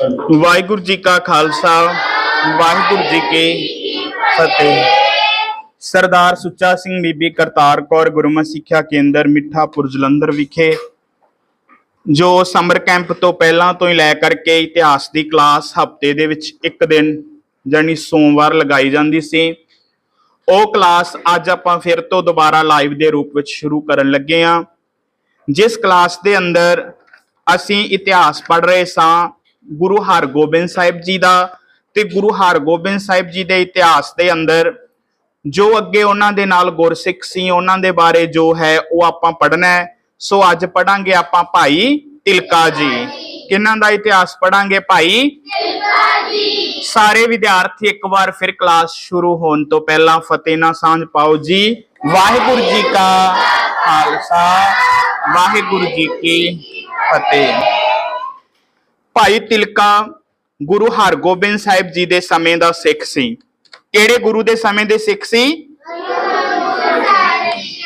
ਵਾਹਿਗੁਰੂ ਜੀ ਕਾ ਖਾਲਸਾ, ਵਾਹਿਗੁਰੂ ਜੀ ਕੀ ਫਤਿਹ। ਸਰਦਾਰ ਸੁੱਚਾ ਸਿੰਘ ਬੀਬੀ ਕਰਤਾਰ ਕੌਰ ਗੁਰਮਤਿ ਸਿੱਖਿਆ ਕੇਂਦਰ ਮਿੱਠਾਪੁਰ ਜਲੰਧਰ ਵਿਖੇ, ਜੋ ਸਮਰ ਕੈਂਪ ਤੋਂ ਪਹਿਲਾਂ ਤੋਂ ਹੀ ਲੈ ਕਰਕੇ ਇਤਿਹਾਸ ਦੀ ਕਲਾਸ ਹਫ਼ਤੇ ਦੇ ਵਿੱਚ ਇੱਕ ਦਿਨ ਜਾਨੀ ਸੋਮਵਾਰ ਲਗਾਈ ਜਾਂਦੀ ਸੀ, ਉਹ ਕਲਾਸ ਅੱਜ ਆਪਾਂ ਫਿਰ ਤੋਂ ਦੁਬਾਰਾ ਲਾਈਵ ਦੇ ਰੂਪ ਵਿੱਚ ਸ਼ੁਰੂ ਕਰਨ ਲੱਗੇ ਹਾਂ। ਜਿਸ ਕਲਾਸ ਦੇ ਅੰਦਰ ਅਸੀਂ ਇਤਿਹਾਸ ਪੜ੍ਹ ਰਹੇ ਸਾਂ ਗੁਰੂ ਹਰਗੋਬਿੰਦ ਸਾਹਿਬ ਜੀ ਦਾ ਤੇ ਗੁਰੂ ਹਰਗੋਬਿੰਦ ਸਾਹਿਬ ਜੀ ਦੇ ਇਤਿਹਾਸ ਦੇ ਅੰਦਰ ਜੋ ਅੱਗੇ ਉਹਨਾਂ ਦੇ ਨਾਲ ਗੁਰਸਿੱਖ ਸੀ, ਉਹਨਾਂ ਦੇ ਬਾਰੇ ਜੋ ਹੈ ਉਹ ਆਪਾਂ ਪੜ੍ਹਨਾ ਹੈ। ਸੋ ਅੱਜ ਪੜਾਂਗੇ ਆਪਾਂ ਭਾਈ ਤਿਲਕਾ ਜੀ। ਕਿਹਨਾਂ ਦਾ ਇਤਿਹਾਸ ਪੜਾਂਗੇ ਭਾਈ? ਸਾਰੇ ਵਿਦਿਆਰਥੀ ਇੱਕ ਵਾਰ ਫਿਰ ਕਲਾਸ ਸ਼ੁਰੂ ਹੋਣ ਤੋਂ ਪਹਿਲਾਂ ਫਤਿਹ ਨਾਲ ਸਾਂਝ ਪਾਓ ਜੀ। ਵਾਹਿਗੁਰੂ ਜੀ ਕਾ ਖਾਲਸਾ, ਵਾਹਿਗੁਰੂ ਜੀ ਕੀ ਫਤਿਹ। ਭਾਈ ਤਿਲਕਾ ਗੁਰੂ ਹਰਗੋਬਿੰਦ ਸਾਹਿਬ ਜੀ ਦੇ ਸਮੇਂ ਦਾ ਸਿੱਖ ਸੀ। ਕਿਹੜੇ ਗੁਰੂ ਦੇ ਸਮੇਂ ਦੇ ਸਿੱਖ ਸੀ?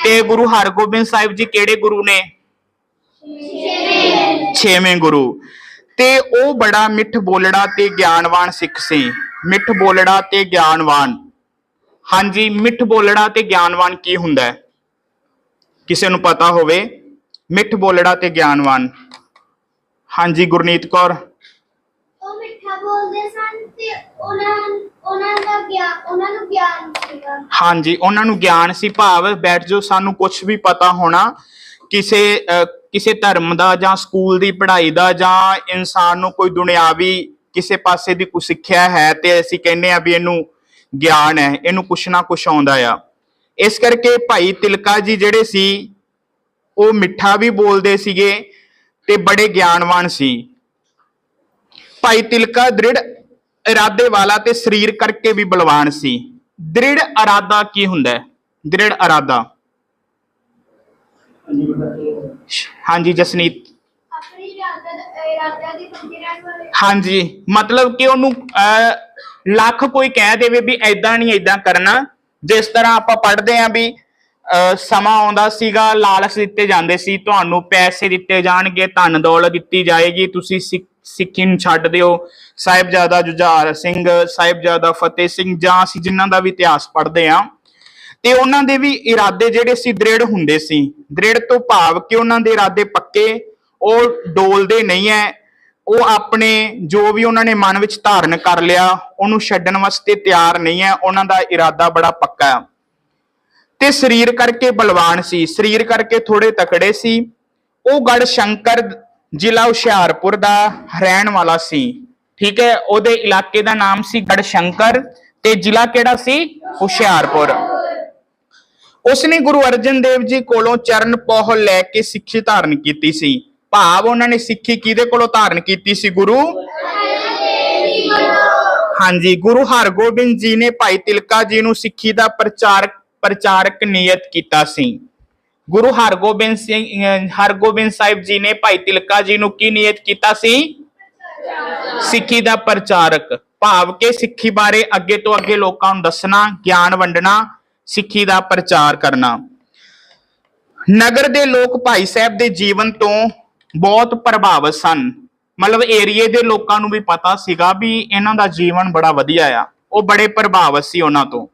ਤੇ ਗੁਰੂ ਹਰਗੋਬਿੰਦ ਸਾਹਿਬ ਜੀ ਕਿਹੜੇ ਗੁਰੂ ਨੇ? ਛੇਵੇਂ ਗੁਰੂ। ਤੇ ਉਹ ਬੜਾ ਮਿੱਠ ਬੋਲੜਾ ਤੇ ਗਿਆਨਵਾਨ ਸਿੱਖ ਸੀ। ਮਿੱਠ ਬੋਲੜਾ ਤੇ ਗਿਆਨਵਾਨ। ਹਾਂਜੀ, ਮਿੱਠ ਬੋਲੜਾ ਤੇ ਗਿਆਨਵਾਨ ਕੀ ਹੁੰਦਾ ਹੈ? ਕਿਸੇ ਨੂੰ ਪਤਾ ਹੋਵੇ। ਮਿੱਠ ਬੋਲੜਾ ਤੇ ਗਿਆਨਵਾਨ। ਹਾਂਜੀ ਗੁਰਨੀਤ ਕੌਰ। ਉਹ ਮਿੱਠਾ ਬੋਲਦੇ ਸਨ ਤੇ ਉਹਨਾਂ ਉਹਨਾਂ ਦਾ ਗਿਆਨ ਉਹਨਾਂ ਨੂੰ ਗਿਆਨ ਸੀਗਾ। ਹਾਂਜੀ ਉਹਨਾਂ ਨੂੰ ਗਿਆਨ ਸੀ। ਭਾਵ ਬੈਠ ਜੋ ਸਾਨੂੰ ਕੁਝ ਵੀ ਪਤਾ ਹੋਣਾ ਕਿਸੇ ਕਿਸੇ ਧਰਮ ਦਾ ਜਾਂ ਸਕੂਲ ਦੀ ਪੜ੍ਹਾਈ ਦਾ ਜਾਂ ਇਨਸਾਨ ਨੂੰ ਕੋਈ ਦੁਨਿਆਵੀ ਕਿਸੇ ਪਾਸੇ ਦੀ ਕੁਝ ਸਿੱਖਿਆ ਹੈ ਤੇ ਅਸੀਂ ਕਹਿੰਦੇ ਆ ਵੀ ਇਹਨੂੰ ਗਿਆਨ ਹੈ ਇਹਨੂੰ ਕੁਛ ਨਾ ਕੁਛ ਆਉਂਦਾ ਆ। ਇਸ ਕਰਕੇ ਭਾਈ ਤਿਲਕਾ ਜੀ ਜਿਹੜੇ ਸੀ ਉਹ ਮਿੱਠਾ ਵੀ ਬੋਲਦੇ ਸੀਗੇ ਤੇ ਬੜੇ ਗਿਆਨਵਾਨ ਸੀ। ਭਾਈ ਤਿਲਕਾ ਦ੍ਰਿੜ ਇਰਾਦੇ ਵਾਲਾ ਤੇ ਸਰੀਰ ਕਰਕੇ ਵੀ ਬਲਵਾਨ ਸੀ। ਦ੍ਰਿੜ ਇਰਾਦਾ ਕੀ ਹੁੰਦਾ? ਹੈ ਦ੍ਰਿੜ ਇਰਾਦਾ। ਹਾਂਜੀ ਜਸਨੀਤ। ਹਾਂਜੀ ਮਤਲਬ ਕਿ ਉਹਨੂੰ ਲੱਖ ਕੋਈ ਕਹਿ ਦੇਵੇ ਵੀ ਐਦਾਂ ਨਹੀਂ ਐਦਾਂ ਕਰਨਾ। ਜਿਸ ਤਰ੍ਹਾਂ ਆਪਾਂ ਪੜ੍ਹਦੇ ਆਂ ਵੀ ਸਮਾਂ ਆਉਂਦਾ ਸੀਗਾ, ਲਾਲਚ ਦਿੱਤੇ ਜਾਂਦੇ ਸੀ, ਤੁਹਾਨੂੰ ਪੈਸੇ ਦਿੱਤੇ ਜਾਣਗੇ, ਧਨ ਦੌਲਤ ਦਿੱਤੀ ਜਾਏਗੀ, ਤੁਸੀਂ ਸਿੱਖ- ਸਿੱਖੀ ਨੂੰ ਛੱਡ ਦਿਓ। ਸਾਹਿਬਜ਼ਾਦਾ ਜੁਝਾਰ ਸਿੰਘ, ਸਾਹਿਬਜ਼ਾਦਾ ਫਤਿਹ ਸਿੰਘ ਜਾਂ ਅਸੀਂ ਜਿਨ੍ਹਾਂ ਦਾ ਵੀ ਇਤਿਹਾਸ ਪੜ੍ਹਦੇ ਆਂ ਤੇ ਉਹਨਾਂ ਦੇ ਵੀ ਇਰਾਦੇ ਜਿਹੜੇ ਸੀ, ਦ੍ਰਿੜ ਹੁੰਦੇ ਸੀ। ਦ੍ਰਿੜ ਤੋਂ ਭਾਵ ਕਿ ਉਹਨਾਂ ਦੇ ਇਰਾਦੇ ਪੱਕੇ, ਉਹ ਡੋਲਦੇ ਨਹੀਂ ਐ। ਉਹ ਆਪਣੇ, ਜੋ ਵੀ ਉਹਨਾਂ ਨੇ ਮਨ ਵਿੱਚ ਧਾਰਨ ਕਰ ਲਿਆ, ਉਹਨੂੰ ਛੱਡਣ ਵਾਸਤੇ ਤਿਆਰ ਨਹੀਂ ਹੈ ਉਹਨਾਂ ਦਾ ਇਰਾਦਾ ਬੜਾ ਪੱਕਾ ਹੈ ਤੇ ਸਰੀਰ ਕਰਕੇ ਬਲਵਾਨ ਸੀ, ਸਰੀਰ ਕਰਕੇ ਥੋੜੇ ਤਕੜੇ ਸੀ। ਉਹ ਗੜ ਸ਼ੰਕਰ ਜ਼ਿਲ੍ਹਾ ਹੁਸ਼ਿਆਰਪੁਰ ਦਾ ਰਹਿਣ ਵਾਲਾ ਸੀ। ਠੀਕ ਹੈ, ਉਹਦੇ ਇਲਾਕੇ ਦਾ ਨਾਮ ਸੀ ਗੜ ਸ਼ੰਕਰ ਤੇ ਜ਼ਿਲ੍ਹਾ ਕਿਹੜਾ ਸੀ? ਹੁਸ਼ਿਆਰਪੁਰ। ਉਸਨੇ ਗੁਰੂ ਅਰਜਨ ਦੇਵ ਜੀ ਕੋਲੋਂ ਚਰਨ ਪੋਹ ਲੈ ਕੇ ਸਿੱਖੀ ਧਾਰਨ ਕੀਤੀ ਸੀ। ਭਾਵ ਉਹਨਾਂ ਨੇ ਸਿੱਖੀ ਕਿਹਦੇ ਕੋਲੋਂ ਧਾਰਨ ਕੀਤੀ ਸੀ, ਗੁਰੂ? ਹਾਂਜੀ, ਗੁਰੂ ਹਰਗੋਬਿੰਦ ਜੀ ਨੇ ਭਾਈ ਤਿਲਕਾ ਜੀ ਨੂੰ ਸਿੱਖੀ ਦਾ ਪ੍ਰਚਾਰਕ ਪ੍ਰਚਾਰਕ ਨਿਯਤ ਕੀਤਾ ਸੀ। ਗੁਰੂ ਹਰਗੋਬਿੰਦ ਸਿੰਘ ਹਰਗੋਬਿੰਦ ਸਾਹਿਬ ਜੀ ਨੇ ਭਾਈ ਤਿਲਕਾ ਜੀ ਨੂੰ ਕੀ ਨਿਯਤ ਕੀਤਾ ਸੀ? ਸਿੱਖੀ ਦਾ ਪ੍ਰਚਾਰਕ। ਭਾਵ ਕਿ ਸਿੱਖੀ ਬਾਰੇ ਅੱਗੇ ਤੋਂ ਅੱਗੇ ਲੋਕਾਂ ਨੂੰ ਦੱਸਣਾ, ਗਿਆਨ ਵੰਡਣਾ, ਸਿੱਖੀ ਦਾ ਪ੍ਰਚਾਰ ਕਰਨਾ। ਨਗਰ ਦੇ ਲੋਕ ਭਾਈ ਸਾਹਿਬ ਦੇ ਜੀਵਨ ਤੋਂ ਬਹੁਤ ਪ੍ਰਭਾਵਿਤ ਸਨ। ਮਤਲਬ ਏਰੀਏ ਦੇ ਲੋਕਾਂ ਨੂੰ ਵੀ ਪਤਾ ਸੀਗਾ ਵੀ ਇਹਨਾਂ ਦਾ ਜੀਵਨ ਬੜਾ ਵਧੀਆ ਆ। ਉਹ ਬੜੇ ਪ੍ਰਭਾਵਿਤ ਸੀ ਉਹਨਾਂ ਤੋਂ।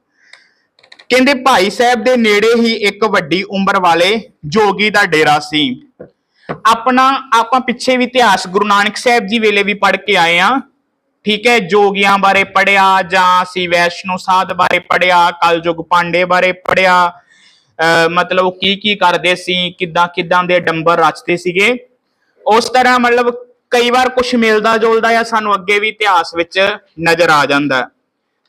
ਕਹਿੰਦੇ ਭਾਈ ਸਾਹਿਬ ਦੇ ਨੇੜੇ ਹੀ ਇੱਕ ਵੱਡੀ ਉਮਰ ਵਾਲੇ ਜੋਗੀ ਦਾ ਡੇਰਾ ਸੀ। ਆਪਣਾ, ਆਪਾਂ ਪਿੱਛੇ ਵੀ ਇਤਿਹਾਸ ਗੁਰੂ ਨਾਨਕ ਸਾਹਿਬ ਜੀ ਵੇਲੇ ਵੀ ਪੜ੍ਹ ਕੇ ਆਏ ਆ ਠੀਕ ਹੈ, ਜੋਗੀਆਂ ਬਾਰੇ ਪੜਿਆ ਜਾਂ ਸੀ ਵੈਸ਼ਨੂ ਸਾਧ ਬਾਰੇ ਪੜਿਆ ਕਲਯੁਗ ਪਾਂਡੇ ਬਾਰੇ ਪੜਿਆ ਮਤਲਬ ਕੀ ਕੀ ਕਰਦੇ ਸੀ, ਕਿੱਦਾਂ ਕਿੱਦਾਂ ਦੇ ਡੰਬਰ ਰਚਦੇ ਸੀਗੇ। ਉਸ ਤਰ੍ਹਾਂ ਮਤਲਬ ਕਈ ਵਾਰ ਕੁਝ ਮਿਲਦਾ ਜੁਲਦਾ ਆ ਸਾਨੂੰ ਅੱਗੇ ਵੀ ਇਤਿਹਾਸ ਵਿੱਚ ਨਜ਼ਰ ਆ ਜਾਂਦਾ।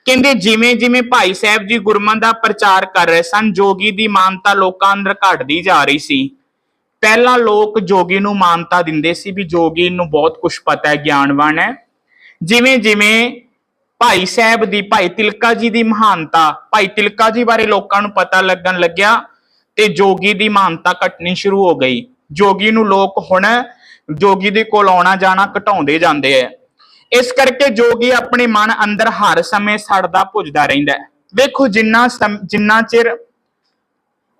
ਕਹਿੰਦੇ ਜਿਵੇਂ ਜਿਵੇਂ ਭਾਈ ਸਾਹਿਬ ਜੀ ਗੁਰਮਨ ਦਾ ਪ੍ਰਚਾਰ ਕਰ ਰਹੇ ਸਨ, ਜੋਗੀ ਦੀ ਮਾਨਤਾ ਲੋਕਾਂ ਅੰਦਰ ਘਟਦੀ ਜਾ ਰਹੀ ਸੀ। ਪਹਿਲਾਂ ਲੋਕ ਜੋਗੀ ਨੂੰ ਮਾਨਤਾ ਦਿੰਦੇ ਸੀ ਵੀ ਜੋਗੀ ਨੂੰ ਬਹੁਤ ਕੁਝ ਪਤਾ ਹੈ, ਗਿਆਨਵਾਨ ਹੈ। ਜਿਵੇਂ ਜਿਵੇਂ ਭਾਈ ਸਾਹਿਬ ਦੀ, ਭਾਈ ਤਿਲਕਾ ਜੀ ਦੀ ਮਹਾਨਤਾ, ਭਾਈ ਤਿਲਕਾ ਜੀ ਬਾਰੇ ਲੋਕਾਂ ਨੂੰ ਪਤਾ ਲੱਗਣ ਲੱਗਿਆ ਤੇ ਜੋਗੀ ਦੀ ਮਹਾਨਤਾ ਘਟਣੀ ਸ਼ੁਰੂ ਹੋ ਗਈ। ਜੋਗੀ ਨੂੰ ਲੋਕ ਹੁਣ ਜੋਗੀ ਦੇ ਕੋਲ ਆਉਣਾ ਜਾਣਾ ਘਟਾਉਂਦੇ ਜਾਂਦੇ ਐ ਇਸ ਕਰਕੇ ਜੋਗੀ ਆਪਣੇ ਮਨ ਅੰਦਰ ਹਰ ਸਮੇਂ ਸੜਦਾ ਭੁੱਜਦਾ ਰਹਿੰਦਾ ਹੈ। ਵੇਖੋ ਜਿੰਨਾ ਜਿੰਨਾ ਚਿਰ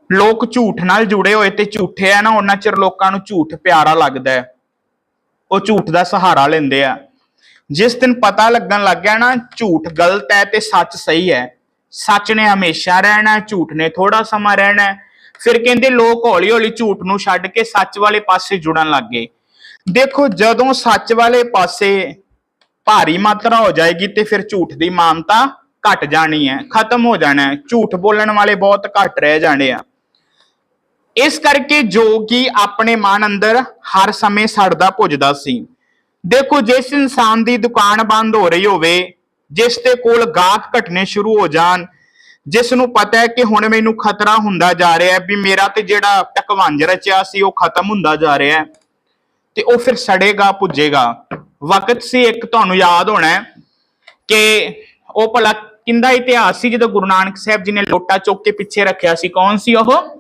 ਲੋਕ ਝੂਠ ਨਾਲ ਜੁੜੇ ਹੋਏ ਤੇ ਝੂਠੇ ਆ ਨਾ ਉਹਨਾਂ ਚਿਰ ਲੋਕਾਂ ਨੂੰ ਝੂਠ ਪਿਆਰਾ ਲੱਗਦਾ ਹੈ। ਉਹ ਝੂਠ ਦਾ ਸਹਾਰਾ ਲੈਂਦੇ ਆ। ਜਿਸ ਦਿਨ ਪਤਾ ਲੱਗਣ ਲੱਗ ਗਿਆ ਨਾ, ਝੂਠ ਗਲਤ ਹੈ ਤੇ ਸੱਚ ਸਹੀ ਹੈ। ਸੱਚ ਨੇ ਹਮੇਸ਼ਾ ਰਹਿਣਾ ਝੂਠ ਨੇ ਥੋੜਾ ਸਮਾਂ ਰਹਿਣਾ ਫਿਰ ਕਹਿੰਦੇ ਲੋਕ ਹੌਲੀ ਹੌਲੀ ਝੂਠ ਨੂੰ ਛੱਡ ਕੇ ਸੱਚ ਵਾਲੇ ਪਾਸੇ ਜੁੜਨ ਲੱਗ ਗਏ। ਦੇਖੋ ਜਦੋਂ ਸੱਚ ਵਾਲੇ ਪਾਸੇ ਭਾਰੀ ਮਾਤਰਾ ਹੋ ਜਾਏਗੀ ਤੇ ਫਿਰ ਝੂਠ ਦੀ ਮਾਨਤਾ ਘਟ ਜਾਣੀ ਹੈ, ਖਤਮ ਹੋ ਜਾਣਾ ਹੈ। ਝੂਠ ਬੋਲਣ ਵਾਲੇ ਬਹੁਤ ਘੱਟ ਰਹਿ ਜਾਣੇ ਆ। ਇਸ ਕਰਕੇ ਜੋ ਕਿ ਆਪਣੇ ਮਨ ਅੰਦਰ ਹਰ ਸਮੇਂ ਸੜਦਾ ਭੁੱਜਦਾ ਸੀ। ਦੇਖੋ, ਜਿਸ ਇਨਸਾਨ ਦੀ ਦੁਕਾਨ ਬੰਦ ਹੋ ਰਹੀ ਹੋਵੇ, ਜਿਸ ਦੇ ਕੋਲ ਗਾਹਕ ਘਟਨੇ ਸ਼ੁਰੂ ਹੋ ਜਾਣ, ਜਿਸ ਨੂੰ ਪਤਾ ਹੈ ਕਿ ਹੁਣ ਮੈਨੂੰ ਖਤਰਾ ਹੁੰਦਾ ਜਾ ਰਿਹਾ ਹੈ ਵੀ ਮੇਰਾ ਤੇ ਜਿਹੜਾ ਟਕਵੰਜ ਰਚਿਆ ਸੀ, ਉਹ ਖਤਮ ਹੁੰਦਾ ਜਾ ਰਿਹਾ ਹੈ, ਤੇ ਉਹ ਫਿਰ ਸੜੇਗਾ ਭੁੱਜੇਗਾ ਵਕਤ ਸੀ, ਇੱਕ ਤੁਹਾਨੂੰ ਯਾਦ ਹੋਣਾ ਕਿ ਉਹ ਭਲਾ ਕਿੰਦਾ ਇਤਿਹਾਸ ਸੀ ਜਦੋਂ ਗੁਰੂ ਨਾਨਕ ਸਾਹਿਬ ਜੀ ਨੇ ਲੋਟਾ ਚੁੱਕ ਕੇ ਪਿੱਛੇ ਰੱਖਿਆ ਸੀ? ਕੌਣ ਸੀ ਉਹ?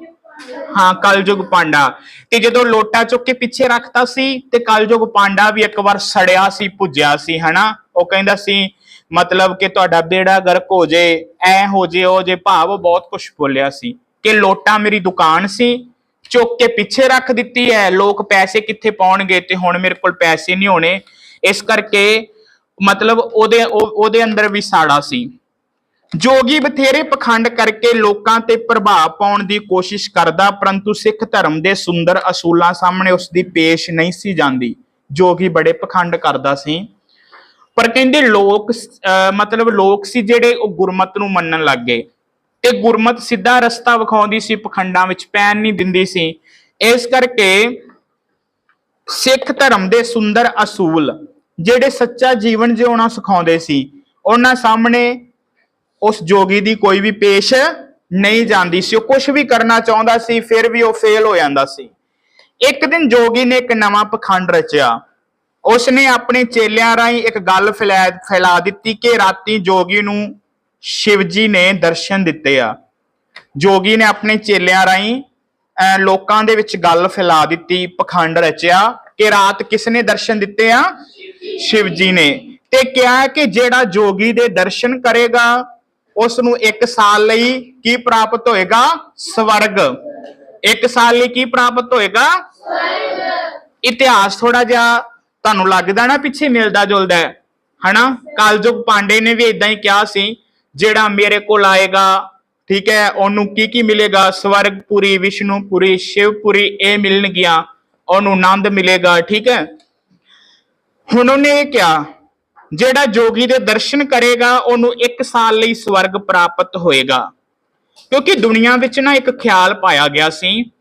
ਹਾਂ, ਕਲਯੁਗ ਪਾਂਡਾ। ਤੇ ਜਦੋਂ ਲੋਟਾ ਚੁੱਕ ਕੇ ਪਿੱਛੇ ਰੱਖਤਾ ਸੀ ਤੇ ਕਲਯੁਗ ਪਾਂਡਾ ਵੀ ਇੱਕ ਵਾਰ ਸੜਿਆ ਸੀ ਭੁੱਜਿਆ ਸੀ, ਹਨਾ? ਉਹ ਕਹਿੰਦਾ ਸੀ, ਮਤਲਬ ਕਿ ਤੁਹਾਡਾ ਬੇੜਾ ਗਰਕ ਹੋ ਜੇ, ਐ ਹੋ ਜੇ, ਉਹ ਜੇ ਭਾਵ ਬਹੁਤ ਕੁਝ ਬੋਲਿਆ ਸੀ। ਕਿ ਲੋਟਾ ਮੇਰੀ ਦੁਕਾਨ ਸੀ, ਚੁੱਕ ਕੇ ਪਿੱਛੇ ਰੱਖ ਦਿੱਤੀ ਹੈ, ਲੋਕ ਪੈਸੇ ਕਿੱਥੇ ਪਾਉਣਗੇ ਤੇ ਹੁਣ ਮੇਰੇ ਕੋਲ ਪੈਸੇ ਨਹੀਂ ਹੋਣੇ। ਇਸ ਕਰਕੇ ਮਤਲਬ ਉਹਦੇ ਉਹਦੇ ਅੰਦਰ ਵੀ ਸਾੜਾ ਸੀ। ਜੋਗੀ ਬਥੇਰੇ ਪਖੰਡ ਕਰਕੇ ਲੋਕਾਂ ਤੇ ਪ੍ਰਭਾਵ ਪਾਉਣ ਦੀ ਕੋਸ਼ਿਸ਼ ਕਰਦਾ, ਪਰੰਤੂ ਸਿੱਖ ਧਰਮ ਦੇ ਸੁੰਦਰ ਅਸੂਲਾਂ ਸਾਹਮਣੇ ਉਸ ਦੀ ਪੇਸ਼ ਨਹੀਂ ਸੀ ਜਾਂਦੀ। ਜੋਗੀ ਬੜੇ ਪਖੰਡ ਕਰਦਾ ਸੀ। ਪਰ ਕਹਿੰਦੇ ਲੋਕ ਅਹ ਮਤਲਬ ਲੋਕ ਸੀ ਜਿਹੜੇ ਉਹ ਗੁਰਮਤ ਨੂੰ ਮੰਨਣ ਲੱਗ ਗਏ। ਤੇ ਗੁਰਮਤ ਸਿੱਧਾ ਰਸਤਾ ਵਿਖਾਉਂਦੀ ਸੀ, ਪਖੰਡਾਂ ਵਿੱਚ ਪੈਣ ਨਹੀਂ ਦਿੰਦੀ ਸੀ। ਇਸ ਕਰਕੇ ਸਿੱਖ ਧਰਮ ਦੇ ਸੁੰਦਰ ਅਸੂਲ, ਜਿਹੜੇ ਸੱਚਾ ਜੀਵਨ ਜਿਉਣਾ ਸਿਖਾਉਂਦੇ ਸੀ, ਉਹਨਾਂ ਸਾਹਮਣੇ ਉਸ ਜੋਗੀ ਦੀ ਕੋਈ ਵੀ ਪੇਸ਼ ਨਹੀਂ ਜਾਂਦੀ ਸੀ। ਉਹ ਕੁਝ ਵੀ ਕਰਨਾ ਚਾਹੁੰਦਾ ਸੀ, ਫਿਰ ਵੀ ਉਹ ਫੇਲ ਹੋ ਜਾਂਦਾ ਸੀ। ਇੱਕ ਦਿਨ ਜੋਗੀ ਨੇ ਇੱਕ ਨਵਾਂ ਪਖੰਡ ਰਚਿਆ। ਉਸ ਨੇ ਆਪਣੇ ਚੇਲਿਆਂ ਰਾਹੀਂ ਇੱਕ ਗੱਲ ਫੈਲਾ ਫੈਲਾ ਦਿੱਤੀ ਕਿ ਰਾਤੀ ਜੋਗੀ ਨੂੰ ਸ਼ਿਵਜੀ ਨੇ ਦਰਸ਼ਨ ਦਿੱਤੇ ਆ। ਜੋਗੀ ਨੇ ਆਪਣੇ ਚੇਲਿਆਂ ਰਾਹੀਂ ਲੋਕਾਂ ਦੇ ਵਿੱਚ ਗੱਲ ਫੈਲਾ ਦਿੱਤੀ, ਪਖੰਡ ਰਚਿਆ ਕਿ ਰਾਤ ਕਿਸ ਨੇ ਦਰਸ਼ਨ ਦਿੱਤੇ ਆ? ਸ਼ਿਵ ਜੀ ਨੇ। ਤੇ ਕਿਹਾ ਕਿ ਜਿਹੜਾ ਜੋਗੀ ਦੇ ਦਰਸ਼ਨ ਕਰੇਗਾ ਉਸ ਨੂੰ 1 ਸਾਲ ਲਈ ਕੀ ਪ੍ਰਾਪਤ ਹੋਏਗਾ? ਸਵਰਗ। 1 ਸਾਲ ਲਈ ਕੀ ਪ੍ਰਾਪਤ ਹੋਏਗਾ? ਇਤਿਹਾਸ ਥੋੜਾ ਜਿਹਾ ਤੁਹਾਨੂੰ ਲੱਗਦਾ ਨਾ ਪਿੱਛੇ ਮਿਲਦਾ ਜੁਲਦਾ ਹੈ, ਹਨਾ? ਕਲਯੁਗ ਪਾਂਡੇ ਨੇ ਵੀ ਇਦਾਂ ਹੀ ਕਿਹਾ ਸੀ, ਜਿਹੜਾ ਮੇਰੇ ਕੋਲ ਆਏਗਾ ਠੀਕ ਹੈ, ਉਹਨੂੰ ਕੀ ਕੀ ਮਿਲੇਗਾ? ਸਵਰਗਪੁਰੀ ਵਿਸ਼ਨੂਪੁਰੀ ਸ਼ਿਵਪੁਰੀ ਇਹ ਮਿਲਣਗੀਆਂ। ਉਹਨੂੰ ਆਨੰਦ ਮਿਲੇਗਾ, ਠੀਕ ਹੈ? ਹੁਣ ਉਹਨੇ ਇਹ ਕਿਹਾ, ਜਿਹੜਾ ਜੋਗੀ ਦੇ ਦਰਸ਼ਨ ਕਰੇਗਾ, ਉਹਨੂੰ 1 ਸਾਲ ਲਈ ਸਵਰਗ ਪ੍ਰਾਪਤ ਹੋਏਗਾ। ਕਿਉਂਕਿ ਦੁਨੀਆ ਵਿੱਚ ਨਾ ਇੱਕ ਖਿਆਲ ਪਾਇਆ ਗਿਆ ਸੀ।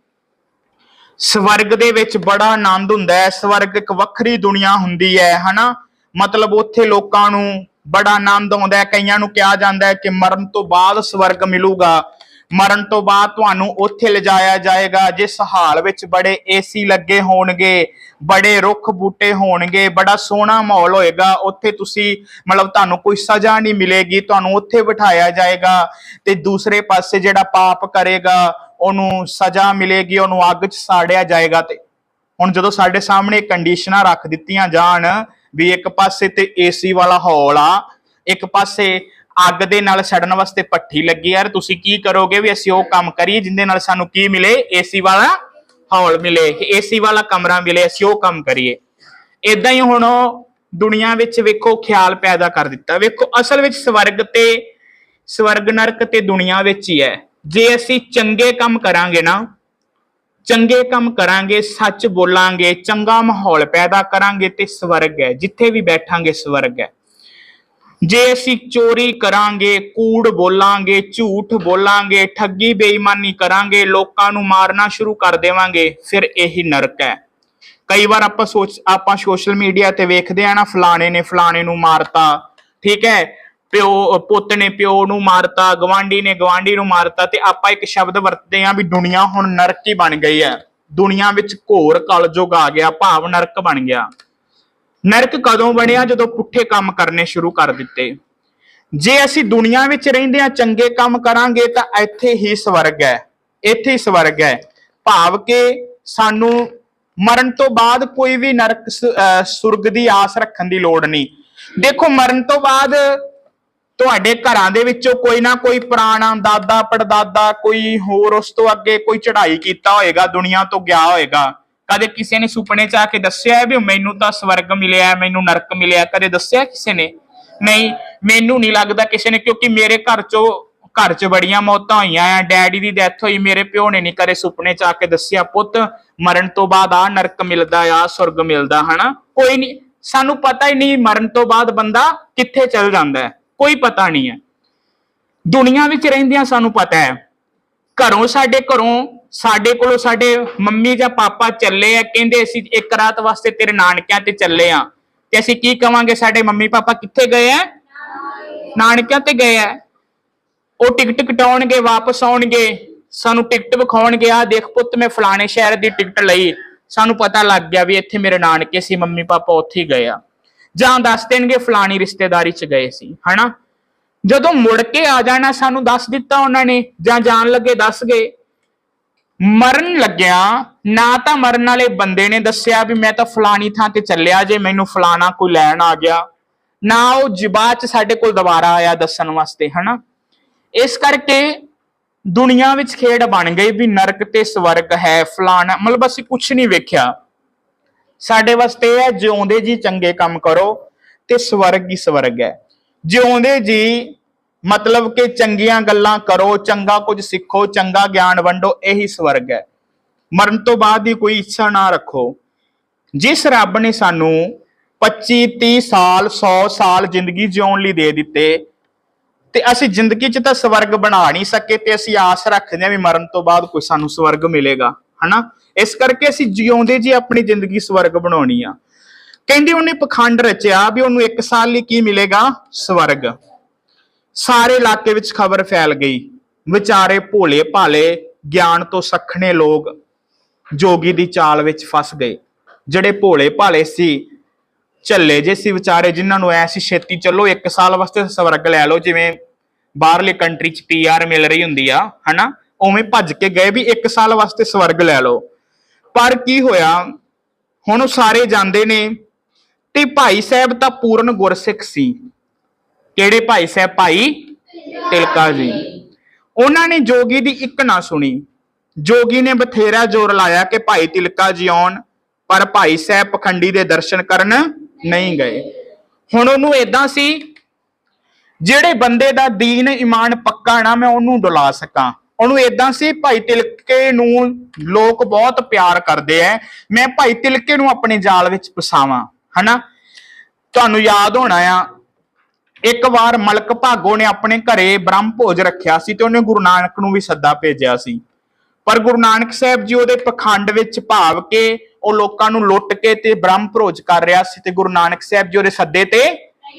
ਸਵਰਗ ਦੇ ਵਿੱਚ ਬੜਾ ਆਨੰਦ ਹੁੰਦਾ ਹੈ, ਸਵਰਗ ਇੱਕ ਵੱਖਰੀ ਦੁਨੀਆ ਹੁੰਦੀ ਹੈ, ਹਨਾ? ਮਤਲਬ ਉੱਥੇ ਲੋਕਾਂ ਨੂੰ ਬੜਾ ਆਨੰਦ ਆਉਂਦਾ ਹੈ। ਕਈਆਂ ਨੂੰ ਕਿਹਾ ਜਾਂਦਾ ਹੈ ਕਿ ਮਰਨ ਤੋਂ ਬਾਅਦ ਸਵਰਗ ਮਿਲੂਗਾ। ਮਰਨ ਤੋਂ ਬਾਅਦ ਤੁਹਾਨੂੰ ਉੱਥੇ ਲਿਜਾਇਆ ਜਾਏਗਾ, ਜਿਸ ਹਾਲ ਵਿੱਚ ਬੜੇ ਏਸੀ ਲੱਗੇ ਹੋਣਗੇ, ਬੜੇ ਰੁੱਖ ਬੂਟੇ ਹੋਣਗੇ, ਬੜਾ ਸੋਹਣਾ ਮਾਹੌਲ ਹੋਏਗਾ। ਉੱਥੇ ਤੁਸੀਂ, ਮਤਲਬ ਤੁਹਾਨੂੰ ਕੋਈ ਸਜ਼ਾ ਨਹੀਂ ਮਿਲੇਗੀ, ਤੁਹਾਨੂੰ ਉੱਥੇ ਬਿਠਾਇਆ ਜਾਏਗਾ ਤੇ ਦੂਸਰੇ ਪਾਸੇ ਜਿਹੜਾ ਪਾਪ ਕਰੇਗਾ, ਉਹਨੂੰ ਸਜ਼ਾ ਮਿਲੇਗੀ, ਉਹਨੂੰ ਅੱਗ 'ਚ ਸਾੜਿਆ ਜਾਏਗਾ ਤੇ। ਹੁਣ ਜਦੋਂ ਸਾਡੇ ਸਾਹਮਣੇ ਕੰਡੀਸ਼ਨਾਂ ਰੱਖ ਦਿੱਤੀਆਂ ਜਾਣ ਵੀ ਇੱਕ ਪਾਸੇ ਤੇ ਏਸੀ ਵਾਲਾ ਹਾਲ ਆ, ਇੱਕ ਪਾਸੇ ਅੱਗ ਦੇ ਨਾਲ ਸੜਨ ਵਾਸਤੇ ਪੱਠੀ ਲੱਗੀ ਯਾਰ ਤੁਸੀਂ ਕੀ ਕਰੋਗੇ ਵੀ ਅਸੀਂ ਉਹ ਕੰਮ ਕਰੀਏ ਜਿੰਦੇ ਨਾਲ ਸਾਨੂੰ ਕੀ ਮਿਲੇ? ਏਸੀ ਵਾਲਾ ਹਾਲ ਮਿਲੇ। ਏਸੀ ਵਾਲਾ ਕਮਰਾ ਮਿਲੇ, ਅਸੀਂ ਉਹ ਕੰਮ ਕਰੀਏ। ਇਦਾਂ ਹੀ ਹੁਣ ਉਹ ਦੁਨੀਆ ਵਿੱਚ ਵੇਖੋ ਖਿਆਲ ਪੈਦਾ ਕਰ ਦਿੱਤਾ। ਵੇਖੋ, ਅਸਲ ਵਿੱਚ ਸਵਰਗ ਤੇ, ਸਵਰਗ ਨਰਕ ਤੇ ਦੁਨੀਆ ਵਿੱਚ ਹੀ ਹੈ। ਜੇ ਅਸੀਂ ਚੰਗੇ ਕੰਮ ਕਰਾਂਗੇ ਨਾ ਚੰਗੇ ਕੰਮ ਕਰਾਂਗੇ, ਸੱਚ ਬੋਲਾਂਗੇ, ਚੰਗਾ ਮਾਹੌਲ ਪੈਦਾ ਕਰਾਂਗੇ ਤੇ ਸਵਰਗ ਹੈ, ਜਿੱਥੇ ਵੀ ਬੈਠਾਂਗੇ ਸਵਰਗ ਹੈ। ਜੇ ਅਸੀਂ ਚੋਰੀ ਕਰਾਂਗੇ, ਕੂੜ ਬੋਲਾਂਗੇ, ਝੂਠ ਬੋਲਾਂਗੇ, ਠੱਗੀ, ਬੇਈਮਾਨੀ ਕਰਾਂਗੇ, ਲੋਕਾਂ ਨੂੰ ਮਾਰਨਾ ਸ਼ੁਰੂ ਕਰ ਦੇਵਾਂਗੇ, ਫਿਰ ਇਹੀ ਨਰਕ ਹੈ। ਕਈ ਵਾਰ ਆਪਾਂ ਸੋਚ, ਆਪਾਂ ਸੋਸ਼ਲ ਮੀਡੀਆ ਤੇ ਵੇਖਦੇ ਆ ਨਾ, ਫਲਾਣੇ ਨੇ ਫਲਾਣੇ ਨੂੰ ਮਾਰਤਾ, ਠੀਕ ਹੈ ਪਿਓ ਪੁੱਤ ਨੇ ਪਿਓ ਨੂੰ ਮਾਰਤਾ ਗਵਾਂਢੀ ਨੇ ਗਵਾਂਢੀ ਨੂੰ ਮਾਰਤਾ ਤੇ ਆਪਾਂ ਇੱਕ ਸ਼ਬਦ ਵਰਤਦੇ ਆ ਵੀ ਦੁਨੀਆ ਹੁਣ ਨਰਕ ਹੀ ਬਣ ਗਈ ਹੈ। ਦੁਨੀਆ ਵਿੱਚ ਘੋਰ ਕਲਯੁਗ ਆ ਗਿਆ, ਭਾਵ ਨਰਕ ਬਣ ਗਿਆ। ਨਰਕ ਕਦੋਂ ਬਣਿਆ? ਜਦੋਂ ਪੁੱਠੇ ਕੰਮ ਕਰਨੇ ਸ਼ੁਰੂ ਕਰ ਦਿੱਤੇ। ਜੇ ਅਸੀਂ ਦੁਨੀਆ ਵਿੱਚ ਰਹਿੰਦੇ ਆ ਚੰਗੇ ਕੰਮ ਕਰਾਂਗੇ ਤਾਂ ਇੱਥੇ ਹੀ ਸਵਰਗ ਹੈ, ਇੱਥੇ ਹੀ ਸਵਰਗ ਹੈ। ਭਾਵ ਕਿ ਸਾਨੂੰ ਮਰਨ ਤੋਂ ਬਾਅਦ ਕੋਈ ਵੀ ਨਰਕ ਸੁਰਗ ਦੀ ਆਸ ਰੱਖਣ ਦੀ ਲੋੜ ਨਹੀਂ। ਦੇਖੋ, ਮਰਨ ਤੋਂ ਬਾਅਦ ਤੁਹਾਡੇ ਘਰਾਂ ਦੇ ਵਿੱਚੋਂ ਕੋਈ ਨਾ ਕੋਈ ਪੁਰਾਣਾ ਦਾਦਾ, ਪੜਦਾਦਾ ਕੋਈ ਹੋਰ ਉਸ ਤੋਂ ਅੱਗੇ ਕੋਈ ਚੜ੍ਹਾਈ ਕੀਤਾ ਹੋਏਗਾ, ਦੁਨੀਆ ਤੋਂ ਗਿਆ ਹੋਏਗਾ। ਕਦੇ ਕਿਸੇ ਨੇ ਸੁਪਨੇ ਚ ਆ ਕੇ ਦੱਸਿਆ ਵੀ ਮੈਨੂੰ ਤਾਂ ਸਵਰਗ ਮਿਲਿਆ ਮੈਨੂੰ ਨਰਕ ਮਿਲਿਆ ਕਦੇ ਦੱਸਿਆ ਕਿਸੇ ਨੇ? ਨਹੀਂ, ਮੈਨੂੰ ਨਹੀਂ ਲੱਗਦਾ ਕਿਸੇ ਨੇ, ਕਿਉਂਕਿ ਮੇਰੇ ਘਰ ਚੋਂ, ਘਰ 'ਚ ਬੜੀਆਂ ਮੌਤਾਂ ਹੋਈਆਂ ਆ। ਡੈਡੀ ਦੀ ਡੈਥ ਹੋਈ, ਮੇਰੇ ਪਿਓ ਨੇ ਨਹੀਂ ਕਦੇ ਸੁਪਨੇ 'ਚ ਆ ਕੇ ਦੱਸਿਆ, ਪੁੱਤ, ਮਰਨ ਤੋਂ ਬਾਅਦ ਆ ਨਰਕ ਮਿਲਦਾ ਆ ਸੁਰਗ ਮਿਲਦਾ ਹਨਾ? ਕੋਈ ਨਹੀਂ, ਸਾਨੂੰ ਪਤਾ ਹੀ ਨਹੀਂ ਮਰਨ ਤੋਂ ਬਾਅਦ ਬੰਦਾ ਕਿੱਥੇ ਚਲ ਜਾਂਦਾ ਹੈ। ਕੋਈ ਪਤਾ ਨਹੀਂ ਹੈ। ਦੁਨੀਆ ਵਿੱਚ ਰਹਿੰਦਿਆਂ ਸਾਨੂੰ ਪਤਾ ਹੈ, ਘਰੋਂ ਸਾਡੇ ਘਰੋਂ, ਸਾਡੇ ਕੋਲੋਂ ਸਾਡੇ ਮੰਮੀ ਜਾਂ ਪਾਪਾ ਚੱਲੇ ਆ, ਕਹਿੰਦੇ ਅਸੀਂ ਇੱਕ ਰਾਤ ਵਾਸਤੇ ਤੇਰੇ ਨਾਨਕਿਆਂ ਤੇ ਚੱਲੇ ਆ। ਤੇ ਅਸੀਂ ਕੀ ਕਵਾਂਗੇ? ਸਾਡੇ ਮੰਮੀ ਪਾਪਾ ਕਿੱਥੇ ਗਏ ਆ? ਨਾਨਕਿਆਂ ਤੇ ਗਏ ਆ। ਉਹ ਟਿਕਟ ਕਟਾਉਣਗੇ, ਵਾਪਸ ਆਉਣਗੇ, ਸਾਨੂੰ ਟਿਕਟ ਵਿਖਾਉਣਗੇ ਆ ਦੇਖ ਪੁੱਤ, ਮੈਂ ਫਲਾਣੇ ਸ਼ਹਿਰ ਦੀ ਟਿਕਟ ਲਈ। ਸਾਨੂੰ ਪਤਾ ਲੱਗ ਗਿਆ ਵੀ ਇੱਥੇ ਮੇਰੇ ਨਾਨਕੇ ਸੀ, ਮੰਮੀ ਪਾਪਾ ਉੱਥੇ ਹੀ ਗਏ ਆ। ਜਾਂ ਦੱਸ ਦੇਣਗੇ, ਫਲਾਣੀ ਰਿਸ਼ਤੇਦਾਰੀ ਚ ਗਏ ਸੀ, ਹਨਾ? ਜਦੋਂ ਮੁੜ ਕੇ ਆ ਜਾਣਾ ਸਾਨੂੰ ਦੱਸ ਦਿੱਤਾ ਉਹਨਾਂ ਨੇ, ਜਾਂ ਜਾਣ ਲੱਗੇ ਦੱਸ ਗਏ। ਮਰਨ ਲੱਗਿਆ, ਨਾ ਤਾਂ ਮਰਨ ਵਾਲੇ ਬੰਦੇ ਨੇ ਦੱਸਿਆ ਵੀ ਮੈਂ ਤਾਂ ਫਲਾਣੀ ਥਾਂ ਤੇ ਚੱਲਿਆ ਜੇ, ਮੈਨੂੰ ਫਲਾਣਾ ਕੋਈ ਲੈਣ ਆ ਗਿਆ। ਨਾ ਉਹ ਜਬਾਤ ਚ ਸਾਡੇ ਕੋਲ ਦੁਬਾਰਾ ਆਇਆ ਦੱਸਣ ਵਾਸਤੇ, ਹਨਾ? ਇਸ ਕਰਕੇ ਦੁਨੀਆ ਵਿੱਚ ਖੇਡ ਬਣ ਗਈ ਵੀ ਨਰਕ ਤੇ ਸਵਰਗ ਹੈ, ਫਲਾਣਾ, ਮਤਲਬ ਅਸੀਂ ਕੁਝ ਨਹੀਂ ਵੇਖਿਆ। ਸਾਡੇ ਵਾਸਤੇ ਇਹ ਹੈ, ਜਿਉਂਦੇ ਜੀ ਚੰਗੇ ਕੰਮ ਕਰੋ ਤੇ ਸਵਰਗ ਹੀ ਸਵਰਗ ਹੈ। ਜਿਉਂਦੇ ਜੀ ਮਤਲਬ ਕਿ ਚੰਗੀਆਂ ਗੱਲਾਂ ਕਰੋ, ਚੰਗਾ ਕੁਝ ਸਿੱਖੋ, ਚੰਗਾ ਗਿਆਨ ਵੰਡੋ, ਇਹੀ ਸਵਰਗ ਹੈ। ਮਰਨ ਤੋਂ ਬਾਅਦ ਦੀ ਕੋਈ ਇੱਛਾ ਨਾ ਰੱਖੋ। ਜਿਸ ਰੱਬ ਨੇ ਸਾਨੂੰ 25 30 ਸਾਲ 100 ਸਾਲ ਜ਼ਿੰਦਗੀ ਜਿਉਣ ਲਈ ਦੇ ਦਿੱਤੇ ਤੇ ਅਸੀਂ ਜ਼ਿੰਦਗੀ 'ਚ ਤਾਂ ਸਵਰਗ ਬਣਾ ਨਹੀਂ ਸਕੇ ਤੇ ਅਸੀਂ ਆਸ ਰੱਖਦੇ ਹਾਂ ਵੀ ਮਰਨ ਤੋਂ ਬਾਅਦ ਕੋਈ ਸਾਨੂੰ ਸਵਰਗ ਮਿਲੇਗਾ। ਹਨਾ? ਇਸ ਕਰਕੇ ਅਸੀਂ ਜਿਉਂਦੇ ਜੀ ਆਪਣੀ ਜ਼ਿੰਦਗੀ ਸਵਰਗ ਬਣਾਉਣੀ ਆ। ਕਹਿੰਦੇ ਉਹਨੇ ਪਖੰਡ ਰਚਿਆ ਵੀ ਉਹਨੂੰ 1 ਸਾਲ ਲਈ ਕੀ ਮਿਲੇਗਾ? ਸਵਰਗ। ਸਾਰੇ ਇਲਾਕੇ ਵਿੱਚ ਖਬਰ ਫੈਲ ਗਈ। ਵਿਚਾਰੇ ਭੋਲੇ ਭਾਲੇ, ਗਿਆਨ ਤੋਂ ਸਖਣੇ ਲੋਕ ਜੋਗੀ ਦੀ ਚਾਲ ਵਿੱਚ ਫਸ ਗਏ। ਜਿਹੜੇ ਭੋਲੇ ਭਾਲੇ ਸੀ, ਝੱਲੇ ਜੇ ਸੀ ਵਿਚਾਰੇ, ਜਿਨ੍ਹਾਂ ਨੂੰ ਐ ਸੀ ਛੇਤੀ ਚੱਲੋ 1 ਸਾਲ ਵਾਸਤੇ ਸਵਰਗ ਲੈ ਲਓ, ਜਿਵੇਂ ਬਾਹਰਲੇ ਕੰਟਰੀ ਚ ਪੀਆਰ ਮਿਲ ਰਹੀ ਹੁੰਦੀ ਆ, ਹਨਾ? ਉਵੇਂ ਭੱਜ ਕੇ ਗਏ ਵੀ 1 ਸਾਲ ਵਾਸਤੇ ਸਵਰਗ ਲੈ ਲਓ। ਪਰ ਕੀ ਹੋਇਆ, ਹੁਣ ਉਹ ਸਾਰੇ ਜਾਂਦੇ ਨੇ ਤੇ ਭਾਈ ਸਾਹਿਬ ਤਾਂ ਪੂਰਨ ਗੁਰਸਿੱਖ ਸੀ। ਕਿਹੜੇ ਭਾਈ ਸਾਹਿਬ? ਭਾਈ ਤਿਲਕਾ ਜੀ। ਉਹਨਾਂ ਨੇ ਜੋਗੀ ਦੀ ਇੱਕ ਨਾ ਸੁਣੀ। ਜੋਗੀ ਨੇ ਬਥੇਰਾ ਜ਼ੋਰ ਲਾਇਆ ਕਿ ਭਾਈ ਤਿਲਕਾ ਜੀ ਆਉਣ, ਪਰ ਭਾਈ ਸਾਹਿਬ ਪਖੰਡੀ ਦੇ ਦਰਸ਼ਨ ਕਰਨ ਨਹੀਂ ਗਏ। ਹੁਣ ਉਹਨੂੰ ਏਦਾਂ ਸੀ, ਜਿਹੜੇ ਬੰਦੇ ਦਾ ਦੀਨ, ਈਮਾਨ ਪੱਕਾ ਨਾ ਮੈਂ ਉਹਨੂੰ ਡੁਲਾ ਸਕਾਂ। ਉਹਨੂੰ ਏਦਾਂ ਸੀ, ਭਾਈ ਤਿਲਕੇ ਨੂੰ ਲੋਕ ਬਹੁਤ ਪਿਆਰ ਕਰਦੇ ਐ। ਮੈਂ ਭਾਈ ਤਿਲਕੇ ਨੂੰ ਆਪਣੇ ਜਾਲ ਵਿੱਚ ਫਸਾਵਾਂ, ਹਨਾ? ਤੁਹਾਨੂੰ ਯਾਦ ਹੋਣਾ ਆ, ਇੱਕ ਵਾਰ ਮਲਕ ਭਾਗੋ ਨੇ ਆਪਣੇ ਘਰੇ ਬ੍ਰਹਮ ਭੋਜ ਰੱਖਿਆ ਸੀ ਤੇ ਉਹਨੇ ਗੁਰੂ ਨਾਨਕ ਨੂੰ ਵੀ ਸੱਦਾ ਭੇਜਿਆ ਸੀ। ਪਰ ਗੁਰੂ ਨਾਨਕ ਸਾਹਿਬ ਜੀ ਉਹਦੇ ਪਖੰਡ ਵਿੱਚ ਭਾਵ ਕੇ ਉਹ ਲੋਕਾਂ ਨੂੰ ਲੁੱਟ ਕੇ ਤੇ ਬ੍ਰਹਮ ਭੋਜ ਕਰ ਰਿਹਾ ਸੀ ਤੇ ਗੁਰੂ ਨਾਨਕ ਸਾਹਿਬ ਜੀ ਉਹਦੇ ਸੱਦੇ ਤੇ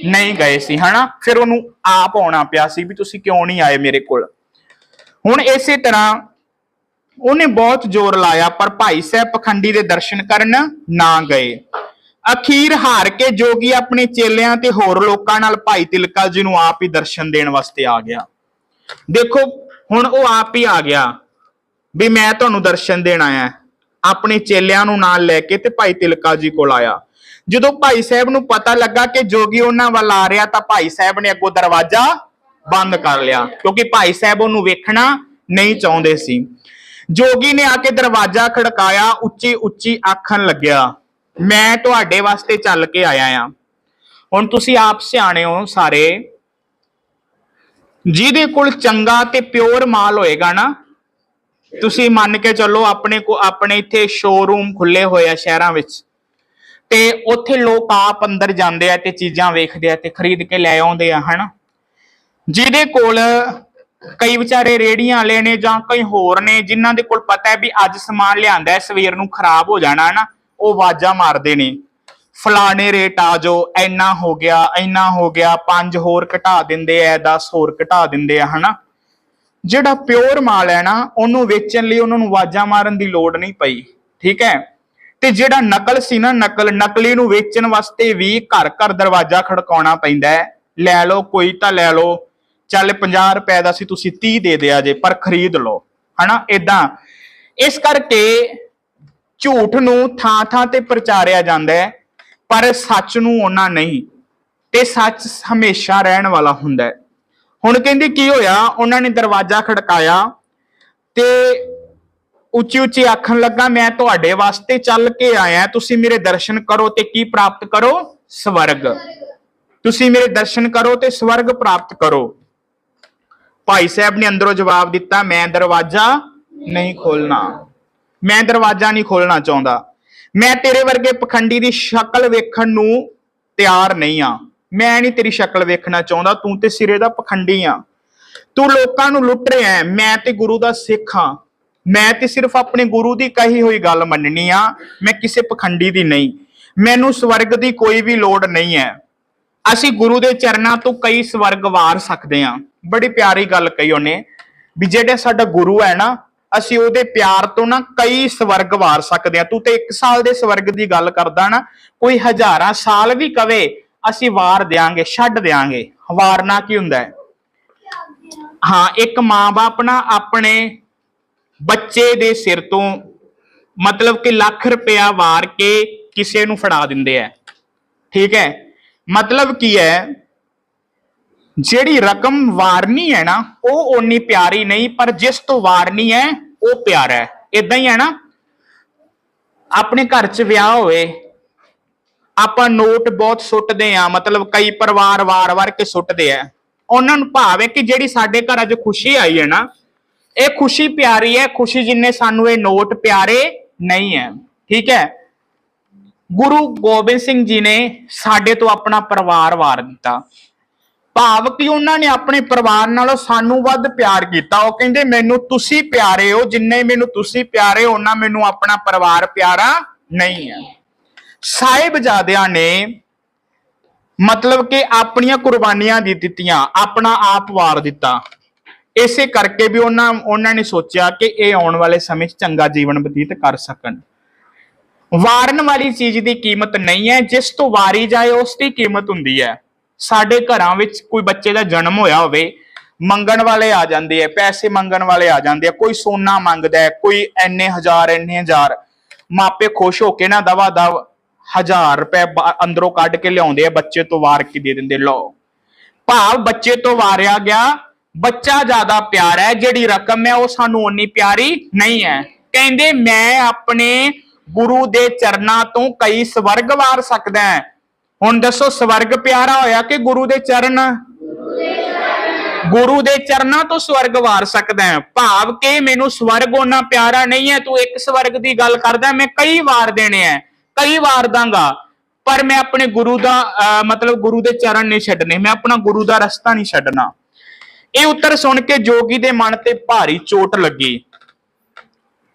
ਨਹੀਂ ਗਏ ਸੀ, ਹਨਾ? ਫਿਰ ਉਹਨੂੰ ਆਪ ਆਉਣਾ ਪਿਆ ਸੀ ਵੀ ਤੁਸੀਂ ਕਿਉਂ ਨਹੀਂ ਆਏ ਮੇਰੇ ਕੋਲ? ਹੁਣ ਇਸੇ ਤਰ੍ਹਾਂ ਉਹਨੇ ਬਹੁਤ ਜ਼ੋਰ ਲਾਇਆ, ਪਰ ਭਾਈ ਸਾਹਿਬ ਪਖੰਡੀ ਦੇ ਦਰਸ਼ਨ ਕਰਨ ਨਾ ਗਏ। ਅਖੀਰ ਹਾਰ ਕੇ ਜੋਗੀ ਆਪਣੇ ਚੇਲਿਆਂ ਤੇ ਹੋਰ ਲੋਕਾਂ ਨਾਲ ਭਾਈ ਤਿਲਕਾ ਜੀ ਨੂੰ ਆਪ ਹੀ ਦਰਸ਼ਨ ਦੇਣ ਵਾਸਤੇ ਆ ਗਿਆ। ਦੇਖੋ, ਹੁਣ ਉਹ ਆਪ ਹੀ ਆ ਗਿਆ ਵੀ ਮੈਂ ਤੁਹਾਨੂੰ ਦਰਸ਼ਨ ਦੇਣ ਆਇਆ। ਆਪਣੇ ਚੇਲਿਆਂ ਨੂੰ ਨਾਲ ਲੈ ਕੇ ਤੇ ਭਾਈ ਤਿਲਕਾ ਜੀ ਕੋਲ ਆਇਆ। ਜਦੋਂ ਭਾਈ ਸਾਹਿਬ ਨੂੰ ਪਤਾ ਲੱਗਾ ਕਿ ਜੋਗੀ ਉਹਨਾਂ ਵੱਲ ਆ ਰਿਹਾ ਤਾਂ ਭਾਈ ਸਾਹਿਬ ਨੇ ਅੱਗੋਂ ਦਰਵਾਜ਼ਾ ਬੰਦ ਕਰ ਲਿਆ। ਕਿਉਂਕਿ ਭਾਈ ਸਾਹਿਬ ਉਹਨੂੰ ਵੇਖਣਾ ਨਹੀਂ ਚਾਹੁੰਦੇ ਸੀ। ਜੋਗੀ ਨੇ ਆ ਕੇ ਦਰਵਾਜ਼ਾ ਖੜਕਾਇਆ, ਉੱਚੀ ਉੱਚੀ ਆਖਣ ਲੱਗਿਆ, ਮੈਂ ਤੁਹਾਡੇ ਵਾਸਤੇ ਚੱਲ ਕੇ ਆਇਆ ਆ। ਹੁਣ ਤੁਸੀਂ ਆਪ ਸਿਆਣੇ ਹੋ ਸਾਰੇ। ਜਿਹਦੇ ਕੋਲ ਚੰਗਾ ਤੇ ਪਿਓਰ ਮਾਲ ਹੋਏਗਾ ਨਾ, ਤੁਸੀਂ ਮੰਨ ਕੇ ਚੱਲੋ ਆਪਣੇ ਕੋ, ਆਪਣੇ ਇੱਥੇ ਸ਼ੋਰੂਮ ਖੁੱਲੇ ਹੋਏ ਆ ਸ਼ਹਿਰਾਂ ਵਿੱਚ। ਤੇ ਉੱਥੇ ਲੋਕ ਆਪ ਅੰਦਰ ਜਾਂਦੇ ਆ ਤੇ ਚੀਜ਼ਾਂ ਵੇਖਦੇ ਆ ਤੇ ਖਰੀਦ ਕੇ ਲੈ ਆਉਂਦੇ ਆ, ਹਨਾ? ਜਿਹਦੇ ਕੋਲ ਕਈ ਵਿਚਾਰੇ ਰੇੜੀਆਂ ਵਾਲੇ ਨੇ ਜਾਂ ਕਈ ਹੋਰ ਨੇ, ਜਿਨ੍ਹਾਂ ਦੇ ਕੋਲ ਪਤਾ ਹੈ ਵੀ ਅੱਜ ਸਮਾਨ ਲਿਆਂਦਾ ਹੈ, ਸਵੇਰ ਨੂੰ ਖਰਾਬ ਹੋ ਜਾਣਾ ਹੈ ਨਾ, ਉਹ ਆਵਾਜ਼ਾਂ ਮਾਰਦੇ ਨੇ। ਫਲਾਣੇ ਰੇਟ ਆ ਜੋ ਇੰਨਾ ਹੋ ਗਿਆ, ਇੰਨਾ ਹੋ ਗਿਆ, ਪੰਜ ਹੋਰ ਘਟਾ ਦਿੰਦੇ ਐ 10 ਹੋਰ ਘਟਾ ਦਿੰਦੇ ਆ, ਹਨਾ। ਜਿਹੜਾ ਪਿਓਰ ਮਾਲ ਹੈ ਨਾ, ਉਹਨੂੰ ਵੇਚਣ ਲਈ ਉਹਨਾਂ ਨੂੰ ਆਵਾਜ਼ਾਂ ਮਾਰਨ ਦੀ ਲੋੜ ਨਹੀਂ ਪਈ, ਠੀਕ ਹੈ? ਤੇ ਜਿਹੜਾ ਨਕਲ ਸੀ ਨਾ, ਨਕਲ, ਨਕਲੀ ਨੂੰ ਵੇਚਣ ਵਾਸਤੇ ਵੀ ਘਰ ਘਰ ਦਰਵਾਜ਼ਾ ਖੜਕਾਉਣਾ ਪੈਂਦਾ ਹੈ। ਲੈ ਲਓ, ਕੋਈ ਤਾਂ ਲੈ ਲਓ ਚੱਲ 50 ਰੁਪਏ ਦਾ ਸੀ, ਤੁਸੀਂ 30 ਦੇ ਦਿਆ ਜੇ, ਪਰ ਖਰੀਦ ਲਓ। ਹਨਾ? ਇਦਾਂ ਇਸ ਕਰਕੇ ਝੂਠ ਨੂੰ ਥਾਂ ਥਾਂ ਤੇ ਪ੍ਰਚਾਰਿਆ ਜਾਂਦਾ ਹੈ, ਪਰ ਸੱਚ ਨੂੰ ਉਹਨਾਂ ਨਹੀਂ। ਤੇ ਸੱਚ ਹਮੇਸ਼ਾ ਰਹਿਣ ਵਾਲਾ ਹੁੰਦਾ ਹੈ। ਹੁਣ ਕਹਿੰਦੇ ਕੀ ਹੋਇਆ? ਉਹਨਾਂ ਨੇ ਦਰਵਾਜ਼ਾ ਖੜਕਾਇਆ ਤੇ ਉੱਚੀ ਉੱਚੀ ਆਖਣ ਲੱਗਾ, ਮੈਂ ਤੁਹਾਡੇ ਵਾਸਤੇ ਚੱਲ ਕੇ ਆਇਆ। ਤੁਸੀਂ ਮੇਰੇ ਦਰਸ਼ਨ ਕਰੋ ਤੇ ਕੀ ਪ੍ਰਾਪਤ ਕਰੋ? ਸਵਰਗ। ਤੁਸੀਂ ਮੇਰੇ ਦਰਸ਼ਨ ਕਰੋ ਤੇ ਸਵਰਗ ਪ੍ਰਾਪਤ ਕਰੋ। ਭਾਈ ਸਾਹਿਬ ਨੇ ਅੰਦਰੋਂ ਜਵਾਬ ਦਿੱਤਾ, ਮੈਂ ਦਰਵਾਜ਼ਾ ਨਹੀਂ ਖੋਲਣਾ ਮੈਂ ਦਰਵਾਜ਼ਾ ਨਹੀਂ ਖੋਲਣਾ ਚਾਹੁੰਦਾ। ਮੈਂ ਤੇਰੇ ਵਰਗੇ ਪਖੰਡੀ ਦੀ ਸ਼ਕਲ ਵੇਖਣ ਨੂੰ ਤਿਆਰ ਨਹੀਂ ਆ। ਮੈਂ ਨਹੀਂ ਤੇਰੀ ਸ਼ਕਲ ਵੇਖਣਾ ਚਾਹੁੰਦਾ, ਤੂੰ ਤੇ ਸਿਰੇ ਦਾ ਪਖੰਡੀ ਆ। ਤੂੰ ਲੋਕਾਂ ਨੂੰ ਲੁੱਟ ਰਿਹਾ ਹੈ, ਮੈਂ ਤੇ ਗੁਰੂ ਦਾ ਸਿੱਖ ਹਾਂ ਮੈਂ ਤੇ ਸਿਰਫ ਆਪਣੇ ਗੁਰੂ ਦੀ ਕਹੀ ਹੋਈ ਗੱਲ ਮੰਨਣੀ ਆ। ਮੈਂ ਕਿਸੇ ਪਖੰਡੀ ਦੀ ਨਹੀਂ। ਮੈਨੂੰ ਸਵਰਗ ਦੀ ਕੋਈ ਵੀ ਲੋੜ ਨਹੀਂ ਹੈ। ਅਸੀਂ ਗੁਰੂ ਦੇ ਚਰਨਾਂ ਤੋਂ ਕਈ ਸਵਰਗ ਵਾਰ ਸਕਦੇ ਹਾਂ। ਬੜੀ ਪਿਆਰੀ ਗੱਲ ਕਹੀ ਉਹਨੇ ਵੀ ਜਿਹੜਾ ਸਾਡਾ ਗੁਰੂ ਹੈ ਨਾ, ਅਸੀਂ ਉਹਦੇ ਪਿਆਰ ਤੋਂ ਨਾ ਕਈ ਸਵਰਗ ਵਾਰ ਸਕਦੇ ਹਾਂ। ਤੂੰ ਤੇ 1 ਸਾਲ ਦੇ ਸਵਰਗ ਦੀ ਗੱਲ ਕਰਦਾ ਨਾ, ਕੋਈ ਹਜ਼ਾਰਾਂ ਸਾਲ ਵੀ ਕਵੇ, ਅਸੀਂ ਵਾਰ ਦਿਆਂਗੇ, ਛੱਡ ਦਿਆਂਗੇ। ਵਾਰਨਾ ਕੀ ਹੁੰਦਾ ਹੈ? ਹਾਂ, ਇੱਕ ਮਾਂ-ਬਾਪ ਨਾ ਆਪਣੇ ਬੱਚੇ ਦੇ ਸਿਰ ਤੋਂ ਮਤਲਬ ਕਿ ਲੱਖ ਰੁਪਇਆ ਵਾਰ ਕੇ ਕਿਸੇ ਨੂੰ ਫੜਾ ਦਿੰਦੇ ਆ ਠੀਕ ਹੈ? ਮਤਲਬ ਕੀ ਹੈ? ਜਿਹੜੀ ਰਕਮ ਵਾਰਨੀ ਹੈ ਨਾ, ਉਹ ਓਨੀ ਪਿਆਰੀ ਨਹੀਂ, ਪਰ ਜਿਸ ਤੋਂ ਵਾਰਨੀ ਹੈ, ਉਹ ਪਿਆਰਾ ਹੈ। ਇਦਾਂ ਹੀ ਹੈ ਨਾ? ਆਪਣੇ ਘਰ 'ਚ ਵਿਆਹ ਹੋਵੇ, ਆਪਾਂ ਨੋਟ ਬਹੁਤ ਸੁੱਟਦੇ ਆ ਮਤਲਬ ਕਈ ਪਰਿਵਾਰ ਵਾਰ-ਵਾਰ ਕੇ ਸੁੱਟਦੇ ਆ। ਉਹਨਾਂ ਨੂੰ ਭਾਵ ਹੈ ਕਿ ਜਿਹੜੀ ਸਾਡੇ ਘਰ ਅੱਜ ਖੁਸ਼ੀ ਆਈ ਹੈ ਨਾ, ਇਹ ਖੁਸ਼ੀ ਪਿਆਰੀ ਹੈ, ਖੁਸ਼ੀ ਜਿੰਨੇ ਸਾਨੂੰ ਇਹ ਨੋਟ ਪਿਆਰੇ ਨਹੀਂ ਹੈ। ਠੀਕ ਹੈ? ਗੁਰੂ ਗੋਬਿੰਦ ਸਿੰਘ ਜੀ ਨੇ ਸਾਡੇ ਤੋਂ ਆਪਣਾ ਪਰਿਵਾਰ ਵਾਰ ਦਿੱਤਾ। ਭਾਵ ਕਿ ਉਹਨਾਂ ਨੇ ਆਪਣੇ ਪਰਿਵਾਰ ਨਾਲੋਂ ਸਾਨੂੰ ਵੱਧ ਪਿਆਰ ਕੀਤਾ। ਉਹ ਕਹਿੰਦੇ, ਮੈਨੂੰ ਤੁਸੀਂ ਪਿਆਰੇ ਹੋ, ਜਿੰਨੇ ਮੈਨੂੰ ਤੁਸੀਂ ਪਿਆਰੇ ਹੋ ਉਹਨਾਂ ਮੈਨੂੰ ਆਪਣਾ ਪਰਿਵਾਰ ਪਿਆਰਾ ਨਹੀਂ ਹੈ। ਸਾਹਿਬਜ਼ਾਦਿਆਂ ਨੇ ਮਤਲਬ ਕਿ ਆਪਣੀਆਂ ਕੁਰਬਾਨੀਆਂ ਦੇ ਦਿੱਤੀਆਂ, ਆਪਣਾ ਆਪ ਵਾਰ ਦਿੱਤਾ। ਇਸੇ ਕਰਕੇ ਵੀ ਉਹਨਾਂ ਉਹਨਾਂ ਨੇ ਸੋਚਿਆ ਕਿ ਇਹ ਆਉਣ ਵਾਲੇ ਸਮੇਂ 'ਚ ਚੰਗਾ ਜੀਵਨ ਬਤੀਤ ਕਰ ਸਕਣ। ਵਾਰਨ ਵਾਲੀ ਚੀਜ਼ ਦੀ ਕੀਮਤ ਨਹੀਂ ਹੈ, ਜਿਸ ਤੋਂ ਵਾਰੀ ਜਾਏ ਉਸ ਦੀ ਕੀਮਤ ਹੁੰਦੀ ਹੈ। ਸਾਡੇ ਘਰਾਂ ਵਿੱਚ ਕੋਈ ਬੱਚੇ ਦਾ ਜਨਮ ਹੋਇਆ ਹੋਵੇ, ਮੰਗਣ ਵਾਲੇ ਆ ਜਾਂਦੇ ਆ, ਪੈਸੇ ਮੰਗਣ ਵਾਲੇ ਆ ਜਾਂਦੇ ਆ, ਕੋਈ ਸੋਨਾ ਮੰਗਦਾ ਹੈ, ਕੋਈ ਐਨੇ ਹਜ਼ਾਰ ਐਨੇ ਹਜ਼ਾਰ, ਮਾਪੇ ਖੁਸ਼ ਹੋ ਕੇ ਨਾ ਦਵਾ ਦਵ ਹਜ਼ਾਰ ਰੁਪਏ ਅੰਦਰੋਂ ਕੱਢ ਕੇ ਲਿਆਉਂਦੇ ਆ, ਬੱਚੇ ਤੋਂ ਵਾਰ ਕੇ ਦੇ ਦਿੰਦੇ, ਲਓ। ਭਾਵ ਬੱਚੇ ਤੋਂ ਵਾਰਿਆ ਗਿਆ, ਬੱਚਾ ਜ਼ਿਆਦਾ ਪਿਆਰਾ ਹੈ, ਜਿਹੜੀ ਰਕਮ ਹੈ ਉਹ ਸਾਨੂੰ ਓਨੀ ਪਿਆਰੀ ਨਹੀਂ ਹੈ। ਕਹਿੰਦੇ, ਮੈਂ ਆਪਣੇ ਗੁਰੂ ਦੇ ਚਰਨਾਂ ਤੋਂ ਕਈ ਸਵਰਗ ਵਾਰ ਸਕਦਾ ਹੈ। ਹੁਣ ਦੱਸੋ ਸਵਰਗ ਪਿਆਰਾ ਹੋਇਆ ਕਿ ਗੁਰੂ ਦੇ ਚਰਨ? ਗੁਰੂ ਦੇ ਚਰਨਾਂ ਤੋਂ ਸਵਰਗ ਵਾਰ ਸਕਦਾ ਹੈ। ਭਾਵ ਕਿ ਮੈਨੂੰ ਸਵਰਗ ਉਹਨਾਂ ਪਿਆਰਾ ਨਹੀਂ ਹੈ ਤੂੰ ਇੱਕ ਸਵਰਗ ਦੀ ਗੱਲ ਕਰਦਾ ਮੈਂ ਕਈ ਵਾਰ ਦੇਣੇ ਆ ਕਈ ਵਾਰ ਦਾਂਗਾ। ਪਰ ਮੈਂ ਆਪਣੇ ਗੁਰੂ ਦਾ ਅਹ, ਮਤਲਬ ਗੁਰੂ ਦੇ ਚਰਨ ਨਹੀਂ ਛੱਡਣੇ ਮੈਂ ਆਪਣਾ ਗੁਰੂ ਦਾ ਰਸਤਾ ਨਹੀਂ ਛੱਡਣਾ। ਇਹ ਉੱਤਰ ਸੁਣ ਕੇ ਜੋਗੀ ਦੇ ਮਨ ਤੇ ਭਾਰੀ ਚੋਟ ਲੱਗੀ।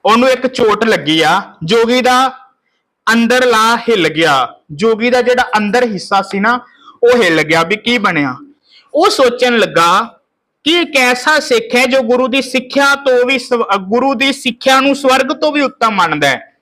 ਉਹਨੂੰ ਇੱਕ ਚੋਟ ਲੱਗੀ ਆ, ਜੋਗੀ ਦਾ ਅੰਦਰਲਾ ਹਿੱਲ ਗਿਆ। ਜੋਗੀ ਦਾ ਜਿਹੜਾ ਅੰਦਰ ਹਿੱਸਾ ਸੀ ਨਾ, ਉਹ ਹਿੱਲ ਗਿਆ ਵੀ ਕੀ ਬਣਿਆ। ਉਹ ਸੋਚਣ ਲੱਗਾ ਕਿ ਇੱਕ ਐਸਾ ਸਿੱਖ ਹੈ ਜੋ ਗੁਰੂ ਦੀ ਸਿੱਖਿਆ ਤੋਂ ਵੀ ਸਵ- ਗੁਰੂ ਦੀ ਸਿੱਖਿਆ ਨੂੰ ਸਵਰਗ ਤੋਂ ਵੀ ਉੱਤਮ ਮੰਨਦਾ ਹੈ।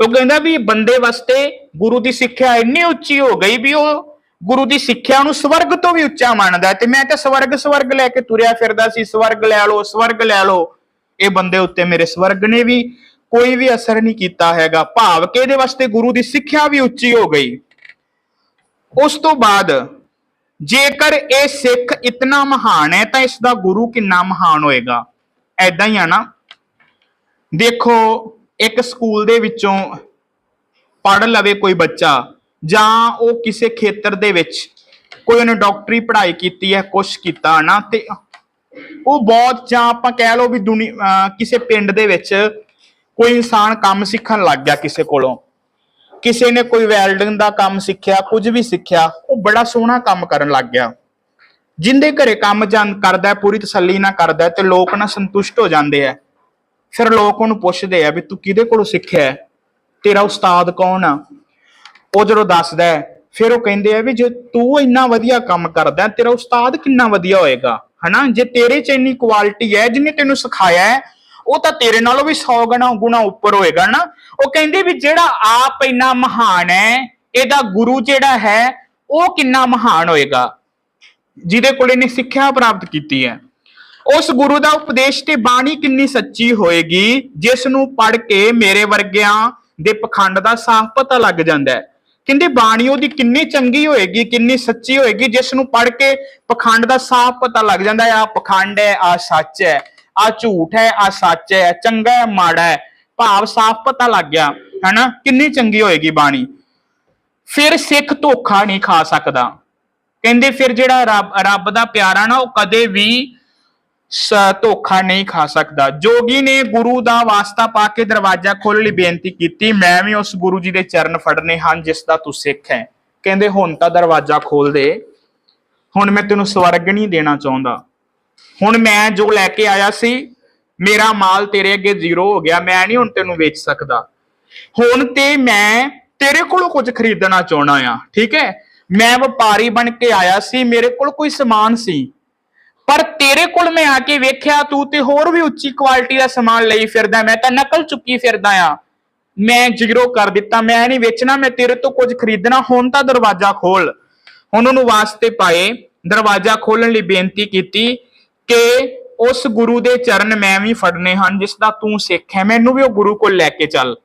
ਉਹ ਕਹਿੰਦਾ ਵੀ ਬੰਦੇ ਵਾਸਤੇ ਗੁਰੂ ਦੀ ਸਿੱਖਿਆ ਇੰਨੀ ਉੱਚੀ ਹੋ ਗਈ ਵੀ ਉਹ ਗੁਰੂ ਦੀ ਸਿੱਖਿਆ ਨੂੰ ਸਵਰਗ ਤੋਂ ਵੀ ਉੱਚਾ ਮੰਨਦਾ ਤੇ ਮੈਂ ਤਾਂ ਸਵਰਗ ਸਵਰਗ ਲੈ ਕੇ ਤੁਰਿਆ ਫਿਰਦਾ ਸੀ, ਸਵਰਗ ਲੈ ਲਓ, ਸਵਰਗ ਲੈ ਲਓ। ਇਹ ਬੰਦੇ ਉੱਤੇ ਮੇਰੇ ਸਵਰਗ ਨੇ ਵੀ ਕੋਈ ਵੀ ਅਸਰ ਨਹੀਂ ਕੀਤਾ ਹੈਗਾ। ਭਾਵ ਕਿ ਇਹਦੇ ਵਾਸਤੇ ਗੁਰੂ ਦੀ ਸਿੱਖਿਆ ਵੀ ਉੱਚੀ ਹੋ ਗਈ। ਉਸ ਤੋਂ ਬਾਅਦ ਜੇਕਰ ਇਹ ਸਿੱਖ ਇਤਨਾ ਮਹਾਨ ਹੈ, ਤਾਂ ਇਸ ਦਾ ਗੁਰੂ ਕਿੰਨਾ ਮਹਾਨ ਹੋਏਗਾ? ਐਦਾਂ ਹੀ ਆ ਨਾ। ਦੇਖੋ, ਇੱਕ ਸਕੂਲ ਦੇ ਵਿੱਚੋਂ ਪੜ੍ਹ ਲਵੇ ਕੋਈ ਬੱਚਾ, ਜਾਂ ਉਹ ਕਿਸੇ ਖੇਤਰ ਦੇ ਵਿੱਚ ਕੋਈ ਉਹਨੇ ਡਾਕਟਰੀ ਪੜ੍ਹਾਈ ਕੀਤੀ ਹੈ, ਕੁਛ ਕੀਤਾ ਨਾ, ਤੇ ਉਹ ਬਹੁਤ ਜਾਂ ਆਪਾਂ ਕਹਿ ਲਓ ਵੀ ਦੁਨੀਆ ਅਹ ਕਿਸੇ ਪਿੰਡ ਦੇ ਵਿੱਚ ਕੋਈ ਇਨਸਾਨ ਕੰਮ ਸਿੱਖਣ ਲੱਗ ਗਿਆ ਕਿਸੇ ਕੋਲੋਂ। ਕਿਸੇ ਨੇ ਕੋਈ ਵੈਲਡਿੰਗ ਦਾ ਕੰਮ ਸਿੱਖਿਆ, ਕੁਝ ਵੀ ਸਿੱਖਿਆ, ਉਹ ਬੜਾ ਸੋਹਣਾ ਕੰਮ ਕਰਨ ਲੱਗ ਗਿਆ। ਜਿੰਦੇ ਘਰੇ ਕੰਮ ਜਾਂ ਕਰਦਾ ਪੂਰੀ ਤਸੱਲੀ ਨਾਲ ਕਰਦਾ ਤੇ ਲੋਕ ਨਾ ਸੰਤੁਸ਼ਟ ਹੋ ਜਾਂਦੇ ਆ ਫਿਰ ਲੋਕ ਉਹਨੂੰ ਪੁੱਛਦੇ ਆ ਵੀ ਤੂੰ ਕਿਹਦੇ ਕੋਲੋਂ ਸਿੱਖਿਆ ਤੇਰਾ ਉਸਤਾਦ ਕੌਣ ਆ? ਉਹ ਜਦੋਂ ਦੱਸਦਾ ਫਿਰ ਉਹ ਕਹਿੰਦੇ ਆ ਵੀ ਜੇ ਤੂੰ ਇੰਨਾ ਵਧੀਆ ਕੰਮ ਕਰਦਾ ਤੇਰਾ ਉਸਤਾਦ ਕਿੰਨਾ ਵਧੀਆ ਹੋਏਗਾ? ਹਨਾ? ਜੇ ਤੇਰੇ ਚ ਇੰਨੀ ਕੁਆਲਿਟੀ ਹੈ ਜਿਹਨੇ ਤੈਨੂੰ ਸਿਖਾਇਆ ਹੈ, ਉਹ ਤਾਂ ਤੇਰੇ ਨਾਲੋਂ ਵੀ 100 ਗੁਣਾ ਗੁਣਾ ਉੱਪਰ ਹੋਏਗਾ ਨਾ ਉਹ ਕਹਿੰਦੇ ਵੀ ਜਿਹੜਾ ਆਪ ਇੰਨਾ ਮਹਾਨ ਹੈ, ਇਹਦਾ ਗੁਰੂ ਜਿਹੜਾ ਹੈ, ਉਹ ਕਿੰਨਾ ਮਹਾਨ ਹੋਏਗਾ? ਜਿਹਦੇ ਕੋਲ ਇਹਨੇ ਸਿੱਖਿਆ ਪ੍ਰਾਪਤ ਕੀਤੀ ਹੈ। ਉਸ ਗੁਰੂ ਦਾ ਉਪਦੇਸ਼ ਤੇ ਬਾਣੀ ਕਿੰਨੀ ਸੱਚੀ ਹੋਏਗੀ ਜਿਸ ਨੂੰ ਪੜ੍ਹ ਕੇ ਮੇਰੇ ਵਰਗਿਆਂ ਦੇ ਪਖੰਡ ਦਾ ਸਾਫ਼ ਪਤਾ ਲੱਗ ਜਾਂਦਾ ਹੈ। ਕਹਿੰਦੇ ਬਾਣੀ ਉਹਦੀ ਕਿੰਨੀ ਚੰਗੀ ਹੋਏਗੀ, ਕਿੰਨੀ ਸੱਚੀ ਹੋਏਗੀ ਜਿਸ ਨੂੰ ਪੜ੍ਹ ਕੇ ਪਖੰਡ ਦਾ ਸਾਫ਼ ਪਤਾ ਲੱਗ ਜਾਂਦਾ ਹੈ ਆ ਪਖੰਡ ਹੈ ਆ ਸੱਚ ਹੈ ਆ ਝੂਠ ਹੈ ਆ ਸੱਚ ਹੈ, ਚੰਗਾ ਹੈ, ਮਾੜਾ ਹੈ, ਭਾਵ ਸਾਫ਼ ਪਤਾ ਲੱਗ ਗਿਆ, ਹਨਾ? ਕਿੰਨੀ ਚੰਗੀ ਹੋਏਗੀ ਬਾਣੀ। ਫਿਰ ਸਿੱਖ ਧੋਖਾ ਨਹੀਂ ਖਾ ਸਕਦਾ। ਕਹਿੰਦੇ ਫਿਰ ਜਿਹੜਾ ਰੱਬ ਰੱਬ ਦਾ ਪਿਆਰਾ ਨਾ, ਉਹ ਕਦੇ ਵੀ ਧੋਖਾ ਨਹੀਂ ਖਾ ਸਕਦਾ। ਜੋਗੀ ਨੇ ਗੁਰੂ ਦਾ ਵਾਸਤਾ ਪਾ ਕੇ ਦਰਵਾਜ਼ਾ ਖੋਲ੍ਹਣ ਲਈ ਬੇਨਤੀ ਕੀਤੀ, ਮੈਂ ਵੀ ਉਸ ਗੁਰੂ ਜੀ ਦੇ ਚਰਨ ਫੜਨੇ ਹਨ, ਜਿਸ ਦਾ ਤੂੰ ਸਿੱਖ ਹੈ। ਕਹਿੰਦੇ, ਹੁਣ ਤਾਂ ਦਰਵਾਜ਼ਾ ਖੋਲ ਦੇ। ਹੁਣ ਮੈਂ ਤੈਨੂੰ ਸਵਰਗ ਨਹੀਂ ਦੇਣਾ ਚਾਹੁੰਦਾ। ਹੁਣ ਮੈਂ ਜੋ ਲੈ ਕੇ ਆਇਆ ਸੀ, ਮੇਰਾ ਮਾਲ ਤੇਰੇ ਅੱਗੇ ਜ਼ੀਰੋ ਹੋ ਗਿਆ, ਮੈਂ ਨਹੀਂ ਹੁਣ ਤੈਨੂੰ ਵੇਚ ਸਕਦਾ। ਹੁਣ ਤੇ ਮੈਂ ਤੇਰੇ ਕੋਲੋਂ ਕੁਝ ਖਰੀਦਣਾ ਚਾਹਣਾ ਆ ਠੀਕ ਹੈ? ਮੈਂ ਵਪਾਰੀ ਬਣ ਕੇ ਆਇਆ ਸੀ, ਮੇਰੇ ਕੋਲ ਕੋਈ ਸਮਾਨ ਸੀ। ਪਰ ਤੇਰੇ ਕੋਲ ਮੈਂ ਆ ਕੇ ਵੇਖਿਆ, ਤੂੰ ਤੇ ਹੋਰ ਵੀ ਉੱਚੀ ਕੁਆਲਿਟੀ ਦਾ ਸਮਾਨ ਲਈ ਫਿਰਦਾ, ਮੈਂ ਤਾਂ ਨਕਲ ਚੁੱਕੀ ਫਿਰਦਾ ਆ। ਮੈਂ ਜ਼ੀਰੋ ਕਰ ਦਿੱਤਾ, ਮੈਂ ਨਹੀਂ ਵੇਚਣਾ, ਮੈਂ ਤੇਰੇ ਤੋਂ ਕੁਝ ਖਰੀਦਣਾ, ਹੁਣ ਤਾਂ ਦਰਵਾਜ਼ਾ ਖੋਲ। ਹੁਣ ਉਹਨੂੰ ਵਾਸਤੇ ਪਾਏ, ਦਰਵਾਜ਼ਾ ਖੋਲਣ ਲਈ ਬੇਨਤੀ ਕੀਤੀ ਕਿ ਉਸ ਗੁਰੂ ਦੇ ਚਰਨ ਮੈਂ ਵੀ ਫੜਨੇ ਹਨ, ਜਿਸ ਦਾ ਤੂੰ ਸਿੱਖ ਹੈ, ਮੈਨੂੰ ਵੀ ਉਹ ਗੁਰੂ ਕੋਲ ਲੈ ਕੇ ਚੱਲ।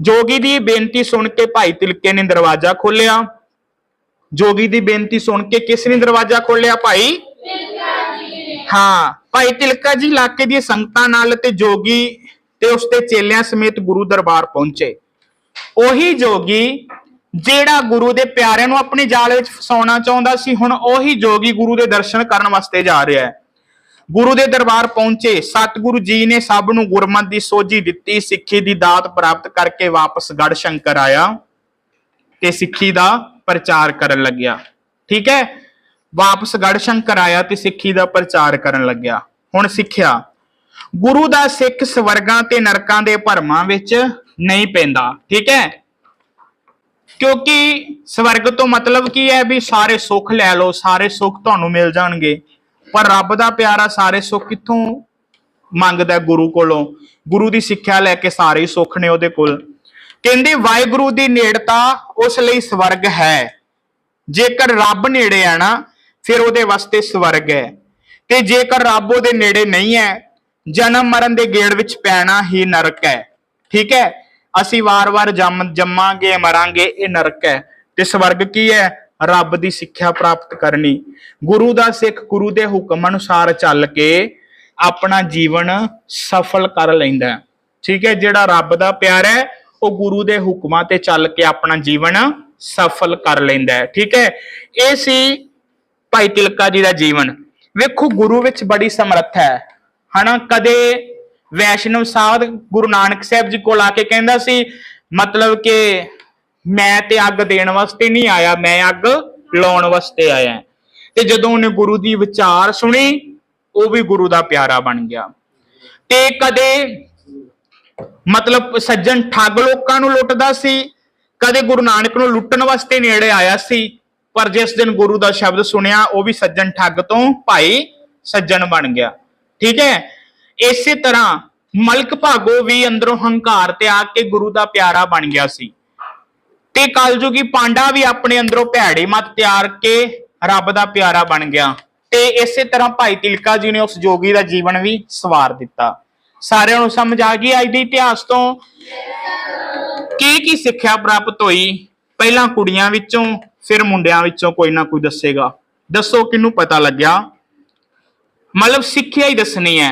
ਜੋਗੀ ਦੀ ਬੇਨਤੀ ਸੁਣ ਕੇ ਭਾਈ ਤਿਲਕੇ ਨੇ ਦਰਵਾਜ਼ਾ ਖੋਲ੍ਹਿਆ। ਜੋਗੀ ਦੀ ਬੇਨਤੀ ਸੁਣ ਕੇ ਕਿਸ ਨੇ ਦਰਵਾਜ਼ਾ ਖੋਲ੍ਹਿਆ ਭਾਈ? ਹਾਂ, ਭਾਈ ਤਿਲਕਾ ਜੀ ਇਲਾਕੇ ਦੀਆਂ ਸੰਗਤਾਂ ਨਾਲ ਤੇ ਜੋਗੀ ਤੇ ਉਸਦੇ ਚੇਲਿਆਂ ਸਮੇਤ ਗੁਰੂ ਦਰਬਾਰ ਪਹੁੰਚੇ। ਉਹੀ ਜੋਗੀ ਜਿਹੜਾ ਗੁਰੂ ਦੇ ਪਿਆਰਿਆਂ ਨੂੰ ਆਪਣੇ ਜਾਲ ਵਿੱਚ ਫਸਾਉਣਾ ਚਾਹੁੰਦਾ ਸੀ, ਹੁਣ ਉਹੀ ਜੋਗੀ ਗੁਰੂ ਦੇ ਦਰਸ਼ਨ ਕਰਨ ਵਾਸਤੇ ਜਾ ਰਿਹਾ ਹੈ। ਗੁਰੂ ਦੇ ਦਰਬਾਰ ਪਹੁੰਚੇ, ਸਤਿਗੁਰੂ ਜੀ ਨੇ ਸਭ ਨੂੰ ਗੁਰਮਤਿ ਦੀ ਸੋਝੀ ਦਿੱਤੀ, ਸਿੱਖੀ ਦੀ ਦਾਤ ਪ੍ਰਾਪਤ ਕਰਕੇ ਵਾਪਸ ਗੜ ਸ਼ੰਕਰ ਆਇਆ ਤੇ ਸਿੱਖੀ ਦਾ ਪ੍ਰਚਾਰ ਕਰਨ ਲੱਗਿਆ। ਠੀਕ ਹੈ? ਵਾਪਸ ਗੜ ਸ਼ੰਕਰ ਆਇਆ ਤੇ ਸਿੱਖੀ ਦਾ ਪ੍ਰਚਾਰ ਕਰਨ ਲੱਗਿਆ। ਹੁਣ ਸਿੱਖਿਆ, ਗੁਰੂ ਦਾ ਸਿੱਖ ਸਵਰਗਾਂ ਤੇ ਨਰਕਾਂ ਦੇ ਭਰਮਾਂ ਵਿੱਚ ਨਹੀਂ ਪੈਂਦਾ, ਠੀਕ ਹੈ? ਕਿਉਂਕਿ ਸਵਰਗ ਤੋਂ ਮਤਲਬ ਕੀ ਹੈ ਵੀ ਸਾਰੇ ਸੁੱਖ ਲੈ ਲਓ, ਸਾਰੇ ਸੁੱਖ ਤੁਹਾਨੂੰ ਮਿਲ ਜਾਣਗੇ। ਪਰ ਰੱਬ ਦਾ ਪਿਆਰਾ ਸਾਰੇ ਸੁੱਖ ਕਿੱਥੋਂ ਮੰਗਦਾ ਗੁਰੂ ਕੋਲੋਂ? ਗੁਰੂ ਦੀ ਸਿੱਖਿਆ ਲੈ ਕੇ ਸਾਰੇ ਸੁੱਖ ਨੇ ਉਹਦੇ ਕੋਲ। ਕਹਿੰਦੇ, ਵਾਹਿਗੁਰੂ ਦੀ ਨੇੜਤਾ ਉਸ ਲਈ ਸਵਰਗ ਹੈ। ਜੇਕਰ ਰੱਬ ਨੇੜੇ ਆ ਨਾ ਫਿਰ ਉਹਦੇ ਵਾਸਤੇ ਸਵਰਗ ਹੈ। ਤੇ ਜੇਕਰ ਰੱਬ ਉਹਦੇ ਨੇੜੇ ਨਹੀਂ ਹੈ, ਜਨਮ ਮਰਨ ਦੇ ਗੇੜ ਵਿੱਚ ਪੈਣਾ ਹੀ ਨਰਕ ਹੈ। ਠੀਕ ਹੈ? ਅਸੀਂ ਵਾਰ-ਵਾਰ ਜੰਮਾਂਗੇ, ਮਰਾਂਗੇ, ਇਹ ਨਰਕ ਹੈ। ਤੇ ਸਵਰਗ ਕੀ ਹੈ? ਰੱਬ ਦੀ ਸਿੱਖਿਆ ਪ੍ਰਾਪਤ ਕਰਨੀ। ਗੁਰੂ ਦਾ ਸਿੱਖ ਗੁਰੂ ਦੇ ਹੁਕਮ ਅਨੁਸਾਰ ਚੱਲ ਕੇ ਆਪਣਾ ਜੀਵਨ ਸਫਲ ਕਰ ਲੈਂਦਾ ਠੀਕ ਹੈ? ਜਿਹੜਾ ਰੱਬ ਦਾ ਪਿਆਰ ਹੈ, ਉਹ ਗੁਰੂ ਦੇ ਹੁਕਮਾਂ ਤੇ ਚੱਲ ਕੇ ਆਪਣਾ ਜੀਵਨ ਸਫਲ ਕਰ ਲੈਂਦਾ ਹੈ। ਠੀਕ ਹੈ? ਇਹ ਸੀ ਭਾਈ ਤਿਲਕਾ ਜੀ ਦਾ ਜੀਵਨ। ਵੇਖੋ, ਗੁਰੂ ਵਿੱਚ ਬੜੀ ਸਮਰੱਥ ਹੈ। ਹਨਾ, ਕਦੇ ਵੈਸ਼ਨਵ ਸਾਧ ਗੁਰੂ ਨਾਨਕ ਸਾਹਿਬ ਜੀ ਕੋਲ ਆ ਕੇ ਕਹਿੰਦਾ ਸੀ, ਮਤਲਬ ਕਿ ਮੈਂ ਤੇ ਅੱਗ ਦੇਣ ਵਾਸਤੇ ਨਹੀਂ ਆਇਆ, ਮੈਂ ਅੱਗ ਲਾਉਣ ਵਾਸਤੇ ਆਇਆ। ਤੇ ਜਦੋਂ ਉਹਨੇ ਗੁਰੂ ਦੀ ਵਿਚਾਰ ਸੁਣੀ, ਉਹ ਵੀ ਗੁਰੂ ਦਾ ਪਿਆਰਾ ਬਣ ਗਿਆ। ਤੇ ਕਦੇ ਮਤਲਬ ਸੱਜਣ ਠੱਗ ਲੋਕਾਂ ਨੂੰ ਲੁੱਟਦਾ ਸੀ, ਕਦੇ ਗੁਰੂ ਨਾਨਕ ਨੂੰ ਲੁੱਟਣ ਵਾਸਤੇ ਨੇੜੇ ਆਇਆ ਸੀ ਪਰ ਜਿਸ ਦਿਨ ਗੁਰੂ ਦਾ ਸ਼ਬਦ ਸੁਣਿਆ, ਉਹ ਵੀ ਸੱਜਣ ਠੱਗ ਤੋਂ ਭਾਈ ਸੱਜਣ ਬਣ ਗਿਆ। ਠੀਕ ਹੈ? ਇਸੇ ਤਰ੍ਹਾਂ ਮਲਕ ਭਾਗੋ ਵੀ ਅੰਦਰੋਂ ਹੰਕਾਰ ਤੇ ਕੇ ਗੁਰੂ ਦਾ ਪਿਆਰਾ ਬਣ ਗਿਆ ਸੀ। ਤੇ ਕਲਯੁਗੀ ਪਾਂਡਾ ਵੀ ਆਪਣੇ ਅੰਦਰੋਂ ਭੈੜੀ ਮਤ ਤਿਆਰ ਕੇ ਰੱਬ ਦਾ ਪਿਆਰਾ ਬਣ ਗਿਆ। ਤੇ ਇਸੇ ਤਰ੍ਹਾਂ ਭਾਈ ਤਿਲਕਾ ਜੀ ਨੇ ਉਸ ਜੋਗੀ ਦਾ ਜੀਵਨ ਵੀ ਸਵਾਰ ਦਿੱਤਾ। ਸਾਰਿਆਂ ਨੂੰ ਸਮਝ ਆ ਗਈ ਅੱਜ ਦੇ ਇਤਿਹਾਸ ਤੋਂ? ਕੀ ਕੀ ਸਿੱਖਿਆ ਪ੍ਰਾਪਤ ਹੋਈ? ਪਹਿਲਾਂ ਕੁੜੀਆਂ ਵਿੱਚੋਂ ਫਿਰ ਮੁੰਡਿਆਂ ਵਿੱਚੋਂ ਕੋਈ ਨਾ ਕੋਈ ਦੱਸੇਗਾ। ਦੱਸੋ ਕਿਹਨੂੰ ਪਤਾ ਲੱਗਿਆ? ਮਤਲਬ ਸਿੱਖਿਆ ਹੀ ਦੱਸਣੀ ਹੈ।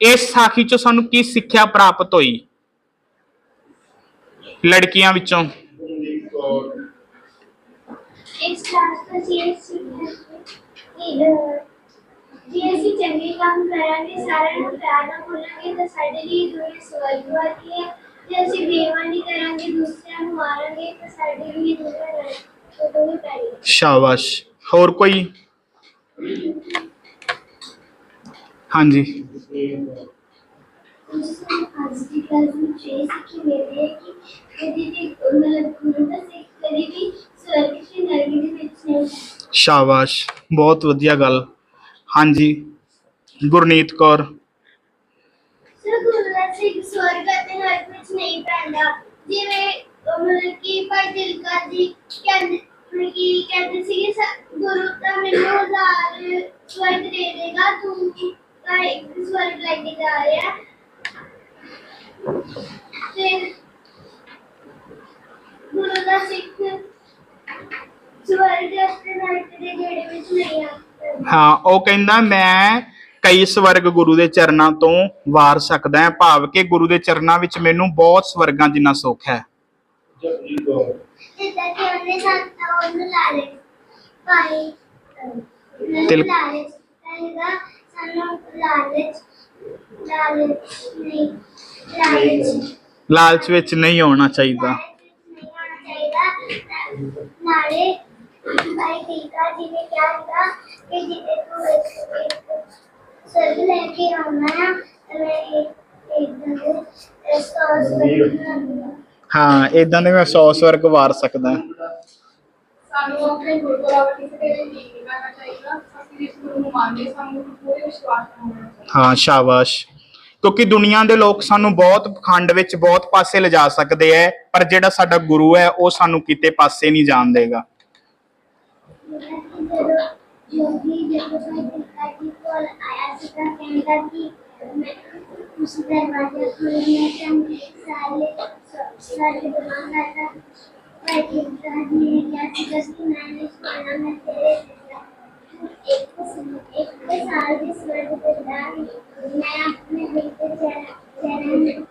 ਇਸ ਸਾਖੀ ਚੋਂ ਸਾਨੂੰ ਕੀ ਸਿੱਖਿਆ ਪ੍ਰਾਪਤ ਹੋਈ? ਲੜਕੀਆਂ ਵਿੱਚੋਂ। ਇਸ ਕਲਾਸ ਸੀ ਸਿੱਖਿਆ ਜੇ ਅਸੀਂ ਚੰਗੇ ਕੰਮ ਕਰਾਂਗੇ, ਸਾਰਿਆਂ ਨੂੰ ਪਿਆਰ ਨਾਲ ਬੋਲਾਂਗੇ, ਤਾਂ ਸਾਡੇ ਲਈ ਦੁਨੀਆ ਸਵਰਗ ਹੈ, ਜੇ ਅਸੀਂ ਬੇਈਮਾਨੀ ਕਰਾਂਗੇ, ਦੂਸਰਿਆਂ ਨੂੰ ਮਾਰਾਂਗੇ, ਤਾਂ ਸਾਡੇ ਲਈ ਦੁਨੀਆ ਨਰਕ ਤੋਂ ਵੀ ਪੈਣੀ ਹੈ ਸ਼ਾਬਾਸ਼ ਹੋਰ ਕੋਈ ਹਾਂਜੀ ਉਸ ਅੱਜ ਦੀ ਕਲਾਸ ਵਿੱਚ ਇਹ ਸਿੱਖੀ ਮਿਲਦੀ ਹੈ ਕਿ ਕਦੀ ਵੀ ਮਤਲਬ ਗੁਰੂ ਦਾ ਸਿੱਖ ਕਦੀ ਵੀ ਸਵਰਗ ਦੀ ਨਰਕ ਦੇ ਵਿੱਚ ਨਹੀਂ ਜਾਂਦਾ। ਸ਼ਾਬਾਸ਼ ਬਹੁਤ ਵਧੀਆ ਗੱਲ ਹਾਂਜੀ ਗੁਰਨੀਤ ਕੌਰ ਸਰ ਗੁਰੂ ਦਾ ਸਿੱਖ ਸਵਰਗ ਅਤੇ ਨਰਕ ਵਿੱਚ ਨਹੀਂ ਪੈਂਦਾ ਜਿਵੇਂ ਅਹ ਮਤਲਬ ਕਿ ਭਾਈ ਦਿਲਕਰ ਜੀ ਕਹਿੰਦੇ ਮਤਲਬ ਕਿ ਕਹਿੰਦੇ ਸੀ ਗੁਰੂ ਤਾਂ ਮੈਨੂੰ ਹਜ਼ਾਰ ਸਵਰਗ ਦੇ ਦੇਗਾ, ਤੂੰ ਤਾਂ ਇੱਕ ਸਵਰਗ ਲੈ ਕੇ ਜਾ ਰਿਹਾ? ਤੇ ਗੁਰੂ ਦਾ ਸਿੱਖ ਸਵਰਗ ਅਤੇ ਨਰਕ ਦੇ ਗੇੜੇ ਵਿੱਚ ਨਹੀਂ ਆ ਹਾਂ, ਉਹ ਕਹਿੰਦਾ, ਮੈਂ ਕਈ ਸਵਰਗ ਗੁਰੂ ਦੇ ਚਰਨਾਂ ਤੋਂ ਵਾਰ ਸਕਦਾ ਹੈ। ਭਾਵ ਕਿ ਗੁਰੂ ਦੇ ਚਰਨਾਂ ਵਿੱਚ ਮੈਨੂੰ ਬਹੁਤ ਸਵਰਗਾਂ ਜਿੰਨਾ ਸੁੱਖ ਹੈ। ਜਪਜੀਤ ਕੌਰ ਜਿੱਦਾਂ ਕਿ ਉਹਨੇ ਸਾਨੂੰ ਉਹਨੂੰ ਲਾਲੇ ਭਾਈ ਤਿਲ- ਤਿਲ ਲਾਲੇ ਪਹਿਲਾਂ ਸਾਨੂੰ ਲਾਲਚ ਲਾਲਚ ਨਹੀਂ ਲਾਲਚ ਲਾਲਚ ਵਿੱਚ ਨਹੀਂ ਆਉਣਾ ਚਾਹੀਦਾ। ਨਹੀਂ ਹੋਣਾ ਚਾਹੀਦਾ ਨਾਲੇ ਭਾਈ ਟੀਕਾ ਜੀ ਨੇ ਕਿਹਾ ਸੀਗਾ ਕਿ ਜਿਹਦੇ ਤੂੰ ਇੱਕ ਇੱਕ ਸਰਗ ਲੈ ਕੇ ਆਉਣਾ ਹੈ ਮੈਂ ਇੱਕ ਇੱਕ ਦਿਨ ਦੇ ਸਟੋਰ ਬਣਾਉਂਗਾ ਹਾਂ ਇਦਾਂ ਦੇ ਮੈਂ 100 ਸਵਰਗ ਵਾਰ ਸਕਦਾ। ਸਾਨੂੰ ਆਪਣੇ ਗੁਰਦੁਆਰਾ ਵੱਲ ਕਿਸੇ ਤੇ ਵੀ ਨਹੀਂ ਕਰਨਾ ਚਾਹੀਦਾ। ਅਸੀਂ ਇਸ ਗੁਰੂ ਨੂੰ ਮੰਨਦੇ ਸਾਨੂੰ ਪੂਰੇ ਵਿਸ਼ਵਾਸ ਨਾਲ ਹੋਣਾ ਚਾਹੀਦਾ। ਹਾਂ ਸ਼ਾਬਾਸ਼। ਕਿਉਂਕਿ ਦੁਨੀਆ ਦੇ ਲੋਕ ਸਾਨੂੰ ਬਹੁਤ ਖੰਡ ਵਿੱਚ ਬਹੁਤ ਪਾਸੇ ਲਿਜਾ ਸਕਦੇ ਐ ਪਰ ਜਿਹੜਾ ਸਾਡਾ ਗੁਰੂ ਹੈ ਉਹ ਸਾਨੂੰ ਕਿਤੇ ਪਾਸੇ ਨਹੀਂ ਜਾਣ ਦੇਗਾ। ਜੋਗੀ ਜਦੋਂ ਟੀਕਾ ਜੀ ਕੋਲ ਆਇਆ ਸੀ ਤਾਂ ਕਹਿੰਦਾ ਕਿ ਮੈਂ ਉਸ ਦਰਵਾਜ਼ੇ ਕੋਲ ਮੈਂ ਤਾਂ ਸਾਰੇ ਸਾਰੇ ਦੁਕਾਨਦਾਰ ਦਾ ਭਾਈ ਟੀਕਾ ਜੀ ਨੇ ਕਿਹਾ ਸੀ ਕਿ ਮੈਂ ਨਹੀਂ ਸੁਣਨਾ ਮੈਂ ਤੇਰੇ ਇੱਕ ਇੱਕ ਸਾਲ ਦੀ ਸਵਰਗ ਦੇ ਦਾਨ ਮੈਂ ਆਪਣੇ ਦਿਲ ਤੇ ਚਰਨ ਚਰਨ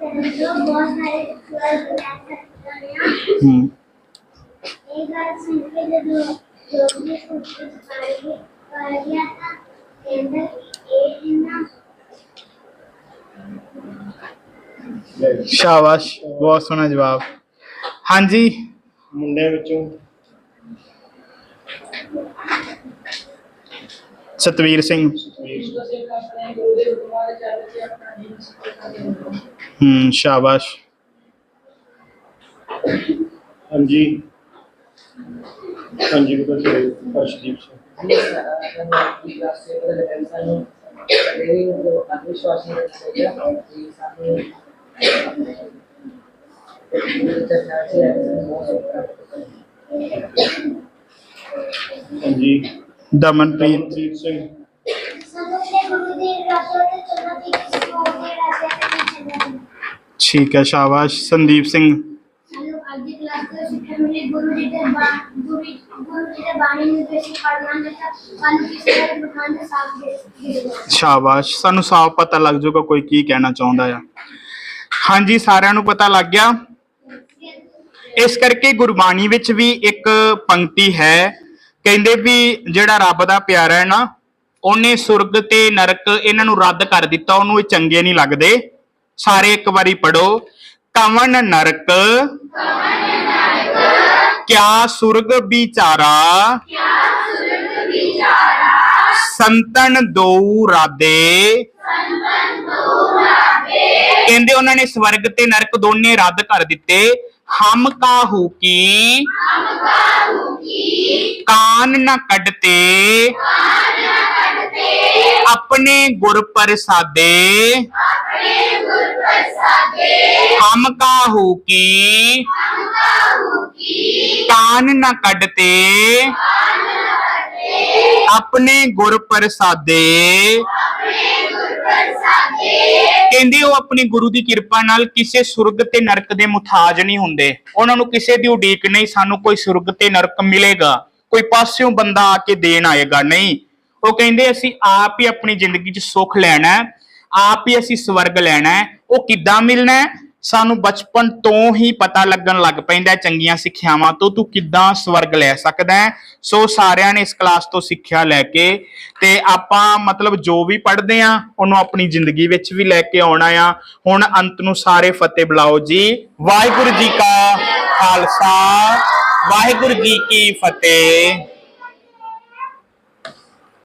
ਚਰਨ ਤੋਂ ਬਹੁਤ ਸਾਰੇ ਸਵਰਗ ਲੈ ਸਕਦਾ ਹਾਂ ਹੂੰ ਇਹ ਗੱਲ ਸੁਣ ਕੇ ਜਦੋਂ ਜੋਗੀ ਕੁੱਤੇ ਪਾਣੀ ਪਾ ਗਿਆ ਤਾਂ ਕਹਿੰਦਾ ਕਿ ਇਹ ਨਾ ਸ਼ਾਬਾਸ਼ ਬਹੁਤ ਸੋਹਣਾ ਜਵਾਬ। ਹਾਂਜੀ। ਮੁੰਡਿਆਂ ਵਿੱਚੋਂ। ਸਤਵੀਰ ਸਿੰਘ। ਹੂੰ ਸ਼ਾਬਾਸ਼। ਹਾਂਜੀ। ਹਾਂਜੀ ਬਤਾ ਚਲੇ ਹਰਸ਼ਦੀਪ ਸਿੰਘ। ਹਾਂਜੀ। ਦਮਨਪ੍ਰੀਤ ਦਮਨਪ੍ਰੀਤ ਸਿੰਘ। ਸਾਨੂੰ ਤੇ ਗੁਰੂ ਦੀ ਰਾਤੋਂ ਤੇ ਚਲੋ ਕਿ ਕਿਸੇ ਹੋਰ ਦੇ ਰਾਤੇ ਤੇ ਨਹੀਂ ਚੱਲਣਾ ਠੀਕ ਹੈ, ਸ਼ਾਬਾਸ਼। ਸੰਦੀਪ ਸਿੰਘ। ਸਾਨੂੰ ਅੱਜ ਦੀ ਕਲਾਸ ਤੋਂ ਸਿੱਖਿਆ ਮਿਲੀ ਗੁਰੂ ਜੀ ਦੇ ਬਾਣੀ ਗੁਰੂ ਗੁਰੂ ਜੀ ਦੇ ਬਾਣੀ ਨੂੰ ਜੇ ਅਸੀਂ ਪੜ੍ਹਨਾ ਸਾਨੂੰ ਕਿਸੇ ਦਾ ਬਖਾਨ ਦੇ ਸਾਥ ਦੇ ਦੇ ਸ਼ਾਬਾਸ਼। ਸਾਨੂੰ ਸਾਫ਼ ਪਤਾ ਲੱਗ ਜਾਊਗਾ ਕੋਈ ਕੀ ਕਹਿਣਾ ਚਾਹੁੰਦਾ ਆ। ਹਾਂਜੀ, ਸਾਰਿਆਂ ਨੂੰ ਪਤਾ ਲੱਗ ਗਿਆ। ਇਸ ਕਰਕੇ ਗੁਰਬਾਣੀ ਵਿੱਚ ਵੀ ਇੱਕ ਪੰਕਤੀ ਹੈ। ਕਹਿੰਦੇ ਵੀ ਜਿਹੜਾ ਰੱਬ ਦਾ ਪਿਆਰਾ ਹੈ ਨਾ, ਉਹਨੇ ਸੁਰਗ ਤੇ ਨਰਕ ਇਹਨਾਂ ਨੂੰ ਰੱਦ ਕਰ ਦਿੱਤਾ, ਉਹਨੂੰ ਇਹ ਚੰਗੇ ਨਹੀਂ ਲੱਗਦੇ। ਸਾਰੇ ਇੱਕ ਵਾਰੀ ਪੜੋ ਕਵਨ ਨਰਕ, ਕਿਆ ਸੁਰਗ ਵਿਚਾਰਾ, ਸੰਤਨ ਦੋ ਰਾਦੇ ਕਹਿੰਦੇ ਉਹਨਾਂ ਨੇ ਸਵਰਗ ਤੇ ਨਰਕ ਦੋਨੇ ਰੱਦ ਕਰ ਦਿੱਤੇ। ਹਮ ਕਾਹੂ ਕੀ? ਕਾਨ ਨ ਕੱਢਤੇ। ਆਪਣੇ ਗੁਰ ਪ੍ਰਸਾਦੇ। ਹਮ ਕਾਹੂ ਕੀ? ਕਾਨ ਨ ਕੱਢਤੇ। ਆਪਣੇ ਗੁਰ ਪ੍ਰਸਾਦੇ ਕਹਿੰਦੇ ਉਹ ਆਪਣੀ ਗੁਰੂ ਦੀ ਕਿਰਪਾ ਨਾਲ ਕਿਸੇ ਸੁਰਗ ਤੇ ਨਰਕ ਦੇ ਮੁਤਾਜ ਨਹੀਂ ਹੁੰਦੇ। ਉਹਨਾਂ ਨੂੰ ਕਿਸੇ ਦੀ ਉਡੀਕ ਨਹੀਂ, ਸਾਨੂੰ ਕੋਈ ਸੁਰਗ ਤੇ ਨਰਕ ਮਿਲੇਗਾ। ਕੋਈ ਪਾਸਿਓਂ ਬੰਦਾ ਆ ਕੇ ਦੇਣ ਆਏਗਾ ਨਹੀਂ। ਉਹ ਕਹਿੰਦੇ, ਅਸੀਂ ਆਪ ਹੀ ਆਪਣੀ ਜ਼ਿੰਦਗੀ 'ਚ ਸੁੱਖ ਲੈਣਾ ਆਪ ਹੀ ਅਸੀਂ ਸਵਰਗ ਲੈਣਾ ਉਹ ਕਿੱਦਾਂ ਮਿਲਣਾ ਸਾਨੂੰ ਬਚਪਨ ਤੋਂ ਹੀ ਪਤਾ ਲੱਗਣ ਲੱਗ ਪੈਂਦਾ ਚੰਗੀਆਂ ਸਿੱਖਿਆਵਾਂ ਤੋਂ, ਤੂੰ ਕਿੱਦਾਂ ਸਵਰਗ ਲੈ ਸਕਦਾ ਹੈ? ਸੋ ਸਾਰਿਆਂ ਨੇ ਇਸ ਕਲਾਸ ਤੋਂ ਸਿੱਖਿਆ ਲੈ ਕੇ ਤੇ ਆਪਾਂ ਮਤਲਬ ਜੋ ਵੀ ਪੜ੍ਹਦੇ ਆ ਉਹਨੂੰ ਆਪਣੀ ਜ਼ਿੰਦਗੀ ਵਿੱਚ ਵੀ ਲੈ ਕੇ ਆਉਣਾ ਆ। ਹੁਣ ਅੰਤ ਨੂੰ ਸਾਰੇ ਫਤਿਹ ਬੁਲਾਓ ਜੀ। ਵਾਹਿਗੁਰੂ ਜੀ ਕਾ ਖਾਲਸਾ, ਵਾਹਿਗੁਰੂ ਜੀ ਕੀ ਫਤਿਹ।